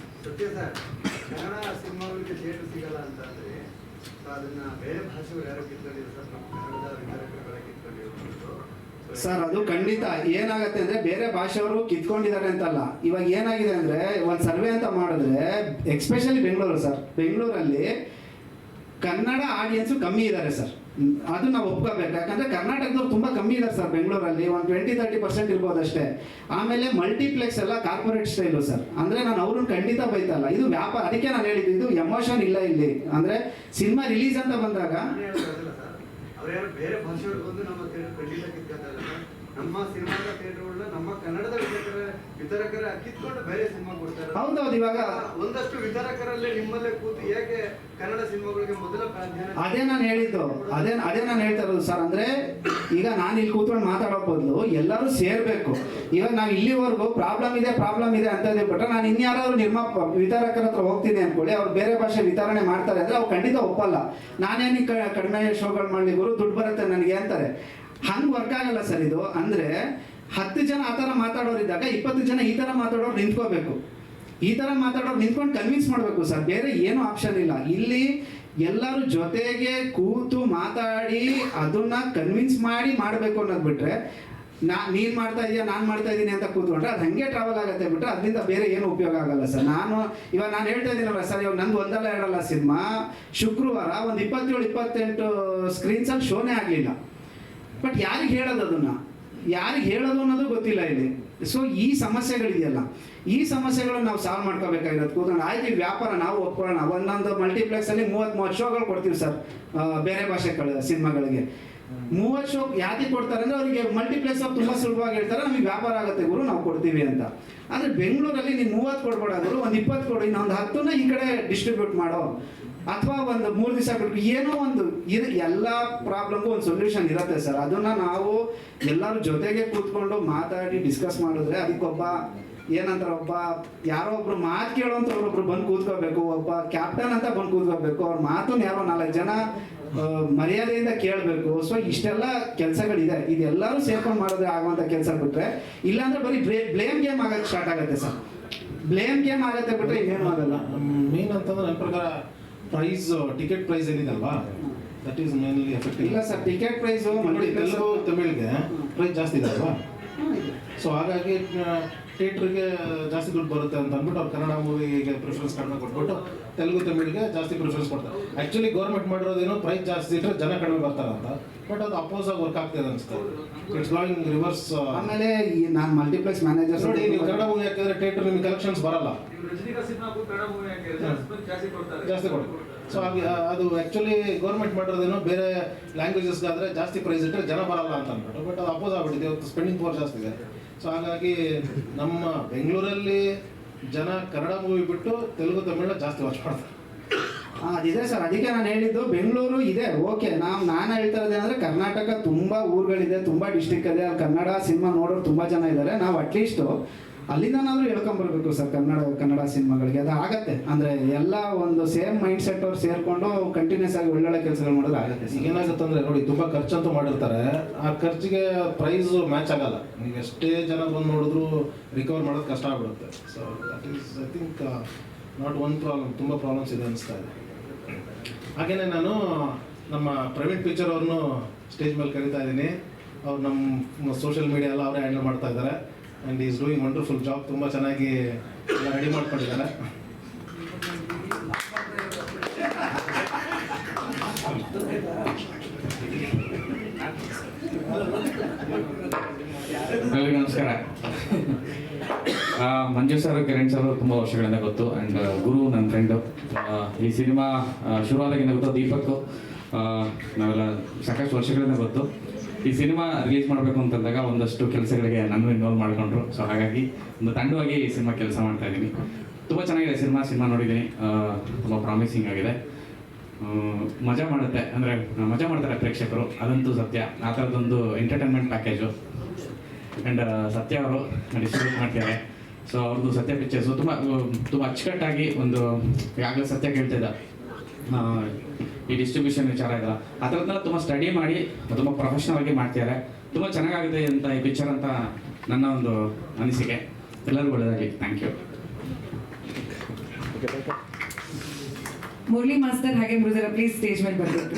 S4: sir
S6: ಅದು ಖಂಡಿತ ಏನಾಗತ್ತೆ ಅಂದ್ರೆ ಬೇರೆ ಭಾಷೆಯವರು ಕಿತ್ಕೊಂಡಿದ್ದಾರೆ ಅಂತಲ್ಲ. ಇವಾಗ ಏನಾಗಿದೆ ಅಂದ್ರೆ ಒಂದು ಸರ್ವೆ ಅಂತ ಮಾಡಿದ್ರೆ ಎಕ್ಸ್ಪೆಷಲಿ ಬೆಂಗಳೂರು ಸರ್ ಬೆಂಗಳೂರಲ್ಲಿ ಕನ್ನಡ ಆಡಿಯನ್ಸು ಕಮ್ಮಿ ಇದ್ದಾರೆ ಸರ್. ಅದು ನಾವು ಒಪ್ಕೋಬೇಕು. ಯಾಕಂದ್ರೆ ಕರ್ನಾಟಕದವ್ರು ತುಂಬಾ ಕಮ್ಮಿ ಇದ್ದಾರೆ ಸರ್, ಬೆಂಗಳೂರಲ್ಲಿ. ಒಂದು ಟ್ವೆಂಟಿ ತರ್ಟಿ ಪರ್ಸೆಂಟ್ ಇರ್ಬೋದು ಅಷ್ಟೇ. ಆಮೇಲೆ ಮಲ್ಟಿಪ್ಲೆಕ್ಸ್ ಎಲ್ಲ ಕಾರ್ಪೊರೇಟ್ ಸ್ಟೈಲು ಸರ್. ಅಂದ್ರೆ ನಾನು ಅವ್ರನ್ನ ಖಂಡಿತ ಬೈತಲ್ಲ. ಇದು ವ್ಯಾಪಾರ, ಅದಕ್ಕೆ ನಾನು ಹೇಳಿದ್ದು, ಇದು ಎಮೋಷನ್ ಇಲ್ಲ ಇಲ್ಲಿ. ಅಂದ್ರೆ ಸಿನಿಮಾ ರಿಲೀಸ್ ಅಂತ ಬಂದಾಗ
S4: ನಮ್ಮ ಸಿನಿಮಾದ ಥಿಯೇಟರ್ಗಳನ್ನ ನಮ್ಮ ಕನ್ನಡದ ವಿತರಕರ ವಿತರಕರ ಕಿತ್ಕೊಂಡು ಬೇರೆ ಸಿನಿಮಾ ಕೊಡ್ತಾರೆ.
S6: ಹೌದೌದು ಇವಾಗ
S4: ಒಂದಷ್ಟು ವಿತರಕರಲ್ಲೇ ನಿಮ್ಮಲ್ಲೇ ಕೂತು ಏಕೆ ಕನ್ನಡ ಸಿನಿಮಾಗಳಿಗೆ ಮೊದಲ ಪ್ರಾಧಾನ್ಯ
S6: ಅದೇ ನಾನು ಹೇಳಿದ್ದು. ಅದೇ ಅದೇ ನಾನು ಹೇಳ್ತಾ ಇರೋದು ಸರ್ ಅಂದ್ರೆ ಈಗ ನಾನು ಇಲ್ಲಿ ಕೂತ್ಕೊಂಡು ಮಾತಾಡೋ ಬದಲು ಎಲ್ಲರೂ ಸೇರ್ಬೇಕು. ಇವಾಗ ನಾವು ಇಲ್ಲಿವರೆಗೂ ಪ್ರಾಬ್ಲಮ್ ಇದೆ ಪ್ರಾಬ್ಲಮ್ ಇದೆ ಅಂತ ಬಿಟ್ರೆ ನಾನು ಇನ್ಯಾರಾದ್ರೂ ನಿರ್ಮಾಪ ವಿತರಕರ ಹತ್ರ ಹೋಗ್ತೀನಿ ಅನ್ಕೊಳ್ಳಿ ಅವ್ರು ಬೇರೆ ಭಾಷೆ ವಿತರಣೆ ಮಾಡ್ತಾರೆ ಅಂದ್ರೆ ಅವ್ರು ಖಂಡಿತ ಒಪ್ಪಲ್ಲ. ನಾನೇನು ಕಡಿಮೆ ಶೋಗಳು ಮಾಡಲಿ ಗುರು ದುಡ್ಡು ಬರುತ್ತೆ ನನಗೆ ಅಂತಾರೆ. ಹಂಗ್ ವರ್ಕ್ ಆಗಲ್ಲ ಸರ್ ಇದು. ಅಂದ್ರೆ ಹತ್ತು ಜನ ಆ ಥರ ಮಾತಾಡೋರಿದ್ದಾಗ ಇಪ್ಪತ್ತು ಜನ ಈ ಥರ ಮಾತಾಡೋರು ನಿಂತ್ಕೋಬೇಕು. ಈ ತರ ಮಾತಾಡೋರು ನಿಂತ್ಕೊಂಡು ಕನ್ವಿನ್ಸ್ ಮಾಡಬೇಕು ಸರ್. ಬೇರೆ ಏನು ಆಪ್ಷನ್ ಇಲ್ಲ. ಇಲ್ಲಿ ಎಲ್ಲರೂ ಜೊತೆಗೆ ಕೂತು ಮಾತಾಡಿ ಅದನ್ನ ಕನ್ವಿನ್ಸ್ ಮಾಡಿ ಮಾಡಬೇಕು ಅನ್ನೋದು ಬಿಟ್ರೆ, ನಾ ನೀನು ಮಾಡ್ತಾ ಇದೀಯ, ನಾನು ಮಾಡ್ತಾ ಇದ್ದೀನಿ ಅಂತ ಕೂತ್ಕೊಂಡ್ರೆ ಅದು ಹಂಗೆ ಟ್ರಾವೆಲ್ ಆಗುತ್ತೆ ಬಿಟ್ರೆ ಅದರಿಂದ ಬೇರೆ ಏನು ಉಪಯೋಗ ಆಗಲ್ಲ ಸರ್. ನಾನು ಇವಾಗ ನಾನು ಹೇಳ್ತಾ ಇದ್ದೀನಲ್ಲ ಸರ್, ಇವಾಗ ನಂದು ಒಂದಲ್ಲ ಎರಡಲ್ಲ ಸಿನಿಮಾ. ಶುಕ್ರವಾರ ಒಂದು ಇಪ್ಪತ್ತೇಳು, ಇಪ್ಪತ್ತೆಂಟು ಸ್ಕ್ರೀನ್ಸ್ ಅಲ್ಲಿ ಶೋನೇ ಆಗಲಿಲ್ಲ. ಬಟ್ ಯಾರಿಗೆ ಹೇಳೋದು ಅದನ್ನು? ಯಾರಿಗೆ ಹೇಳೋದು ಅನ್ನೋದು ಗೊತ್ತಿಲ್ಲ ಇಲ್ಲಿ. ಸೊ ಈ ಸಮಸ್ಯೆಗಳಿದೆಯಲ್ಲ. ಈ ಸಮಸ್ಯೆಗಳನ್ನು ನಾವು ಸಾಲ್ವ್ ಮಾಡ್ಕೋಬೇಕಾಗಿರೋದು. ಕೂತ್ಕೊಂಡು, ಆಯ್ತು ವ್ಯಾಪಾರ ನಾವು ಒಪ್ಕೊಳ್ಳೋಣ. ಒಂದೊಂದು ಮಲ್ಟಿಪ್ಲೆಕ್ಸ್ ಅಲ್ಲಿ ಮೂವತ್ತ್ ಮೂವತ್ತು ಶೋಗಳು ಕೊಡ್ತೀವಿ ಸರ್. ಬೇರೆ ಭಾಷೆಗಳ ಸಿನಿಮಾಗಳಿಗೆ. ಮೂವತ್ತು ಶೋ ಯಾತಿ ಕೊಡ್ತಾರೆ ಅಂದ್ರೆ ಅವರಿಗೆ ಮಲ್ಟಿಪ್ಲೆಕ್ಸ್ ತುಂಬಾ ಸುಲಭವಾಗಿ ಹೇಳ್ತಾರೆ, ನಮಗೆ ವ್ಯಾಪಾರ ಆಗುತ್ತೆ ಗುರು, ನಾವು ಕೊಡ್ತೀವಿ ಅಂತ. ಆದರೆ ಬೆಂಗಳೂರಲ್ಲಿ ನೀವು ಮೂವತ್ತು ಕೊಡ್ಬೇಡ ಗುರು, ಒಂದು ಇಪ್ಪತ್ತು ಕೊಡು, ಇನ್ನೊಂದು ಹತ್ತನ್ನ ಈ ಕಡೆ ಡಿಸ್ಟ್ರಿಬ್ಯೂಟ್ ಮಾಡೋ. ಅಥವಾ ಒಂದು ಮೂರು ದಿವಸ ಬಿಟ್ಟು ಏನೋ ಒಂದು ಇದು ಎಲ್ಲ ಪ್ರಾಬ್ಲಮ್ಗೂ ಒಂದು ಸೊಲ್ಯೂಷನ್ ಇರುತ್ತೆ ಸರ್. ಅದನ್ನ ನಾವು ಎಲ್ಲರೂ ಜೊತೆಗೆ ಕೂತ್ಕೊಂಡು ಮಾತಾಡಿ ಡಿಸ್ಕಸ್ ಮಾಡಿದ್ರೆ ಅದಕ್ಕೊಬ್ಬ ಏನಂತಾರೆ, ಒಬ್ಬ ಯಾರೋ ಒಬ್ರು ಮಾತು ಕೇಳೋಂತ ಒಬ್ರು ಬಂದು ಕೂತ್ಕೋಬೇಕು, ಒಬ್ಬ ಕ್ಯಾಪ್ಟನ್ ಅಂತ ಬಂದು ಕೂತ್ಕೋಬೇಕು, ಅವ್ರ ಮಾತನ್ನ ಯಾರೋ ನಾಲ್ಕು ಜನ ಮರ್ಯಾದೆಯಿಂದ ಕೇಳಬೇಕು. ಸೊ ಇಷ್ಟೆಲ್ಲ ಕೆಲಸಗಳಿದೆ. ಇದೆಲ್ಲರೂ ಸೇರ್ಕೊಂಡು ಮಾಡಿದ್ರೆ ಆಗುವಂತ ಕೆಲಸ ಬಿಟ್ರೆ, ಇಲ್ಲಾಂದ್ರೆ ಬರೀ ಬ್ಲೇಮ್ ಗೇಮ್ ಆಗಕ್ಕೆ ಸ್ಟಾರ್ಟ್ ಆಗುತ್ತೆ ಸರ್. ಬ್ಲೇಮ್ ಗೇಮ್ ಆಗತ್ತೆ ಬಿಟ್ರೆ ಇನ್ನೇನು ಆಗಲ್ಲ.
S5: ಮೇನ್ ಅಂತಂದ್ರೆ ನನ್ನ ಪ್ರಕಾರ ಪ್ರೈಸ್ ಟಿಕೆಟ್ ಪ್ರೈಸ್ ಏನಿದಲ್ವಾ? ದಟ್ ಈಸ್ ಮೇನ್ಲಿ ಎಫೆಕ್ಟಿವ್
S6: ಇಲ್ಲ ಸರ್ ಟಿಕೆಟ್ ಪ್ರೈಸ್
S5: ತೆಲುಗು ತಮಿಳ್ಗೆ ಪ್ರೈಸ್ ಜಾಸ್ತಿ ಇದೆ. ಅಲ್ವಾ ಸೊ ಹಾಗಾಗಿ ಥಿಯೇಟ್ರಿಗೆ ಜಾಸ್ತಿ ದುಡ್ಡು ಬರುತ್ತೆ ಅಂತ ಅಂದ್ಬಿಟ್ಟು ಅವ್ರು ಕನ್ನಡ ಮೂವಿಗೆ ಪ್ರಿಫರೆನ್ಸ್ ಕಡಿಮೆ ಕೊಟ್ಬಿಟ್ಟು ತೆಲುಗು ತಮಿಳಿಗೆ ಜಾಸ್ತಿ ಪ್ರಿಫರೆನ್ಸ್ ಕೊಡ್ತಾರೆ. ಆ್ಯಕ್ಚುಲಿ ಗೌರ್ಮೆಂಟ್ ಮಾಡಿರೋದೇನು ಪ್ರೈಸ್ ಜಾಸ್ತಿ ಇಟ್ಟರೆ ಜನ ಕಡಿಮೆ ಬರ್ತಾರೆ ಅಂತ. ಬಟ್ ಅದು ಅಪೋಸ್ ಆಗಿ ವರ್ಕ್ ಆಗ್ತಿದೆ ಅನಿಸ್ತದೆ ಇಟ್ಸ್ ಗೋಯಿಂಗ್ ರಿವರ್ಸ್
S6: ಆಮೇಲೆ ಈ ನಾನು ಮಲ್ಟಿಪ್ಲೆಕ್ಸ್ ಮ್ಯಾನೇಜರ್
S5: ನೋಡಿ ನೀವು ಕನ್ನಡ ಮೂವಿ ಹಾಕಿದ್ರೆ ಥಿಯೇಟರ್ ನಿಮ್ಗೆ ಕಲೆಕ್ಷನ್ಸ್ ಬರಲ್ಲ. ಜಾಸ್ತಿ ಕೊಡ್ತಾರೆ ಸೊ ಹಾಗೆ ಅದು ಆ್ಯಕ್ಚುಲಿ ಗೌರ್ಮೆಂಟ್ ಮಾಡಿರೋದೇನೋ ಬೇರೆ ಲ್ಯಾಂಗ್ವೇಜಸ್ಗಾದರೆ ಜಾಸ್ತಿ ಪ್ರೈಸ್ ಇಟ್ಟರೆ ಜನ ಬರಲ್ಲ ಅಂತ ಅಂದ್ಬಿಟ್ಟು. ಬಟ್ ಅದು ಅಪೋಸ್ ಆಗ್ಬಿಟ್ಟಿದೆ. ಸ್ಪೆಂಡಿಂಗ್ ಪವರ್ ಜಾಸ್ತಿ ಇದೆ. ಸೊ ಹಾಗಾಗಿ ನಮ್ಮ ಬೆಂಗಳೂರಲ್ಲಿ ಜನ ಕನ್ನಡ ಮೂವಿ ಬಿಟ್ಟು ತೆಲುಗು ತಮಿಳನ್ನ ಜಾಸ್ತಿ ವಾಚ್ ಮಾಡ್ತಾರೆ.
S6: ಅದಿದೆ ಸರ್. ಅದಕ್ಕೆ ನಾನು ಹೇಳಿದ್ದು ಬೆಂಗಳೂರು ಇದೆ. ಓಕೆ ನಾವು, ನಾನು ಹೇಳ್ತಾ ಇರೋದೇನಂದ್ರೆ ಕರ್ನಾಟಕ ತುಂಬ ಊರುಗಳಿದೆ, ತುಂಬ ಡಿಸ್ಟಿಕ್ ಇದೆ ಅಲ್ಲಿ. ಕನ್ನಡ ಸಿನಿಮಾ ನೋಡೋರು ತುಂಬ ಜನ ಇದ್ದಾರೆ. ನಾವು ಅಟ್ಲೀಸ್ಟ್ ಅಲ್ಲಿಂದನಾದ್ರೂ ಹೇಳ್ಕೊಂಬರ್ಬೇಕು ಸರ್, ಕನ್ನಡ ಕನ್ನಡ ಸಿನಿಮಾಗಳಿಗೆ. ಅದು ಆಗತ್ತೆ. ಅಂದ್ರೆ ಎಲ್ಲ ಒಂದು ಸೇಮ್ ಮೈಂಡ್ ಸೆಟ್ ಅವ್ರು ಸೇರ್ಕೊಂಡು ಕಂಟಿನ್ಯೂಸ್ ಆಗಿ ಒಳ್ಳೊಳ್ಳೆ ಕೆಲಸಗಳು ಮಾಡೋದು ಆಗತ್ತೆ
S5: ಈಗ ಏನಾಗುತ್ತೆ ಅಂದ್ರೆ, ನೋಡಿ, ತುಂಬಾ ಖರ್ಚಂತೂ ಮಾಡಿರ್ತಾರೆ. ಆ ಖರ್ಚಿಗೆ ಪ್ರೈಸ್ ಮ್ಯಾಚ್ ಆಗಲ್ಲ. ನೀವು ಎಷ್ಟೇ ಜನ ಬಂದು ನೋಡಿದ್ರು ರಿಕವರ್ ಮಾಡೋದು ಕಷ್ಟ ಆಗ್ಬಿಡುತ್ತೆ. So that is I think not one problem ತುಂಬ ಪ್ರಾಬ್ಲಮ್ಸ್ ಇದೆ ಅನಿಸ್ತಾ ಇದೆ. ಹಾಗೇನೆ ನಾನು ನಮ್ಮ ಪ್ರವೀಣ್ ಪಿಕ್ಚರ್ ಅವ್ರನ್ನು ಸ್ಟೇಜ್ ಮೇಲೆ ಕರಿತಾ ಇದ್ದೀನಿ. ಅವ್ರು ನಮ್ಮ ಸೋಷಿಯಲ್ ಮೀಡಿಯಾ ಎಲ್ಲ ಅವರೇ ಹ್ಯಾಂಡಲ್ ಮಾಡ್ತಾ ಇದ್ದಾರೆ. And is doing wonderful job ತುಂಬ ಚೆನ್ನಾಗಿ ರೆಡಿ ಮಾಡ್ಕೊಂಡಿದ್ದಾರೆ
S1: ಎಲ್ಲರಿಗೂ ನಮಸ್ಕಾರ. ಮಂಜು ಸರ್ ಕಿರಣ್ ಸರ್ ತುಂಬ ವರ್ಷಗಳಿಂದ ಗೊತ್ತು. ಆ್ಯಂಡ್ ಗುರು ನನ್ನ ಫ್ರೆಂಡು ಈ ಸಿನಿಮಾ ಶುರುವಾದಾಗಿಂದ ಗೊತ್ತು ದೀಪಕ್ ನಾವೆಲ್ಲ ಸಾಕಷ್ಟು ವರ್ಷಗಳಿಂದ ಗೊತ್ತು. ಈ ಸಿನಿಮಾ ರಿಲೀಸ್ ಮಾಡಬೇಕು ಅಂತಂದಾಗ ಒಂದಷ್ಟು ಕೆಲಸಗಳಿಗೆ ನನ್ನ ಇನ್ವಾಲ್ವ್ ಮಾಡ್ಕೊಂಡ್ರು. ಸೊ ಹಾಗಾಗಿ ಒಂದು ತಂಡವಾಗಿ ಈ ಸಿನಿಮಾ ಕೆಲಸ ಮಾಡ್ತಾ ಇದ್ದೀನಿ. ತುಂಬ ಚೆನ್ನಾಗಿದೆ ಸಿನಿಮಾ ಸಿನಿಮಾ ನೋಡಿದ್ದೀನಿ. ತುಂಬ ಪ್ರಾಮಿಸಿಂಗ್ ಆಗಿದೆ. ಮಜಾ ಮಾಡುತ್ತೆ. ಅಂದರೆ, ಮಜಾ ಮಾಡ್ತಾರೆ ಪ್ರೇಕ್ಷಕರು. ಅದಂತೂ ಸತ್ಯ. ಆ ಥರದ್ದೊಂದು ಎಂಟರ್ಟೈನ್ಮೆಂಟ್ ಪ್ಯಾಕೇಜು ಆ್ಯಂಡ್ ಸತ್ಯ ಅವರು ಡಿಸ್ಟ್ರಿಬ್ಯೂಟ್ ಮಾಡ್ತಾರೆ. ಸೊ ಅವ್ರದ್ದು ಸತ್ಯ ಪಿಕ್ಚರ್ಸು ತುಂಬ ತುಂಬ ಅಚ್ಚುಕಟ್ಟಾಗಿ ಒಂದು ಈಗಾಗಲೇ ಸತ್ಯ ಕೇಳ್ತಿದ್ದ ಈ ಡಿಸ್ಟ್ರಿಬ್ಯೂಷನ್ ವಿಚಾರ ಇಲ್ಲ ಆ ಥರದ್ದೆಲ್ಲ ತುಂಬ ಸ್ಟಡಿ ಮಾಡಿ ತುಂಬ ಪ್ರೊಫೆಷ್ನಲ್ ಆಗಿ ಮಾಡ್ತಿದ್ದಾರೆ. ತುಂಬ ಚೆನ್ನಾಗಾಗಿದೆ ಅಂತ ಈ ಪಿಕ್ಚರ್ ಅಂತ ನನ್ನ ಒಂದು ಅನಿಸಿಕೆ. ಎಲ್ಲರಿಗೂ ಒಳ್ಳೆಯದಾಗಿ ಥ್ಯಾಂಕ್ ಯು
S2: ಮುರಳಿ ಮಾಸ್ಟರ್ ಹಾಗೆ ಮೃದುಲ ಪ್ಲೀಸ್ ಸ್ಟೇಜ್ ಮೇಲೆ ಬರ್ಬೇಕು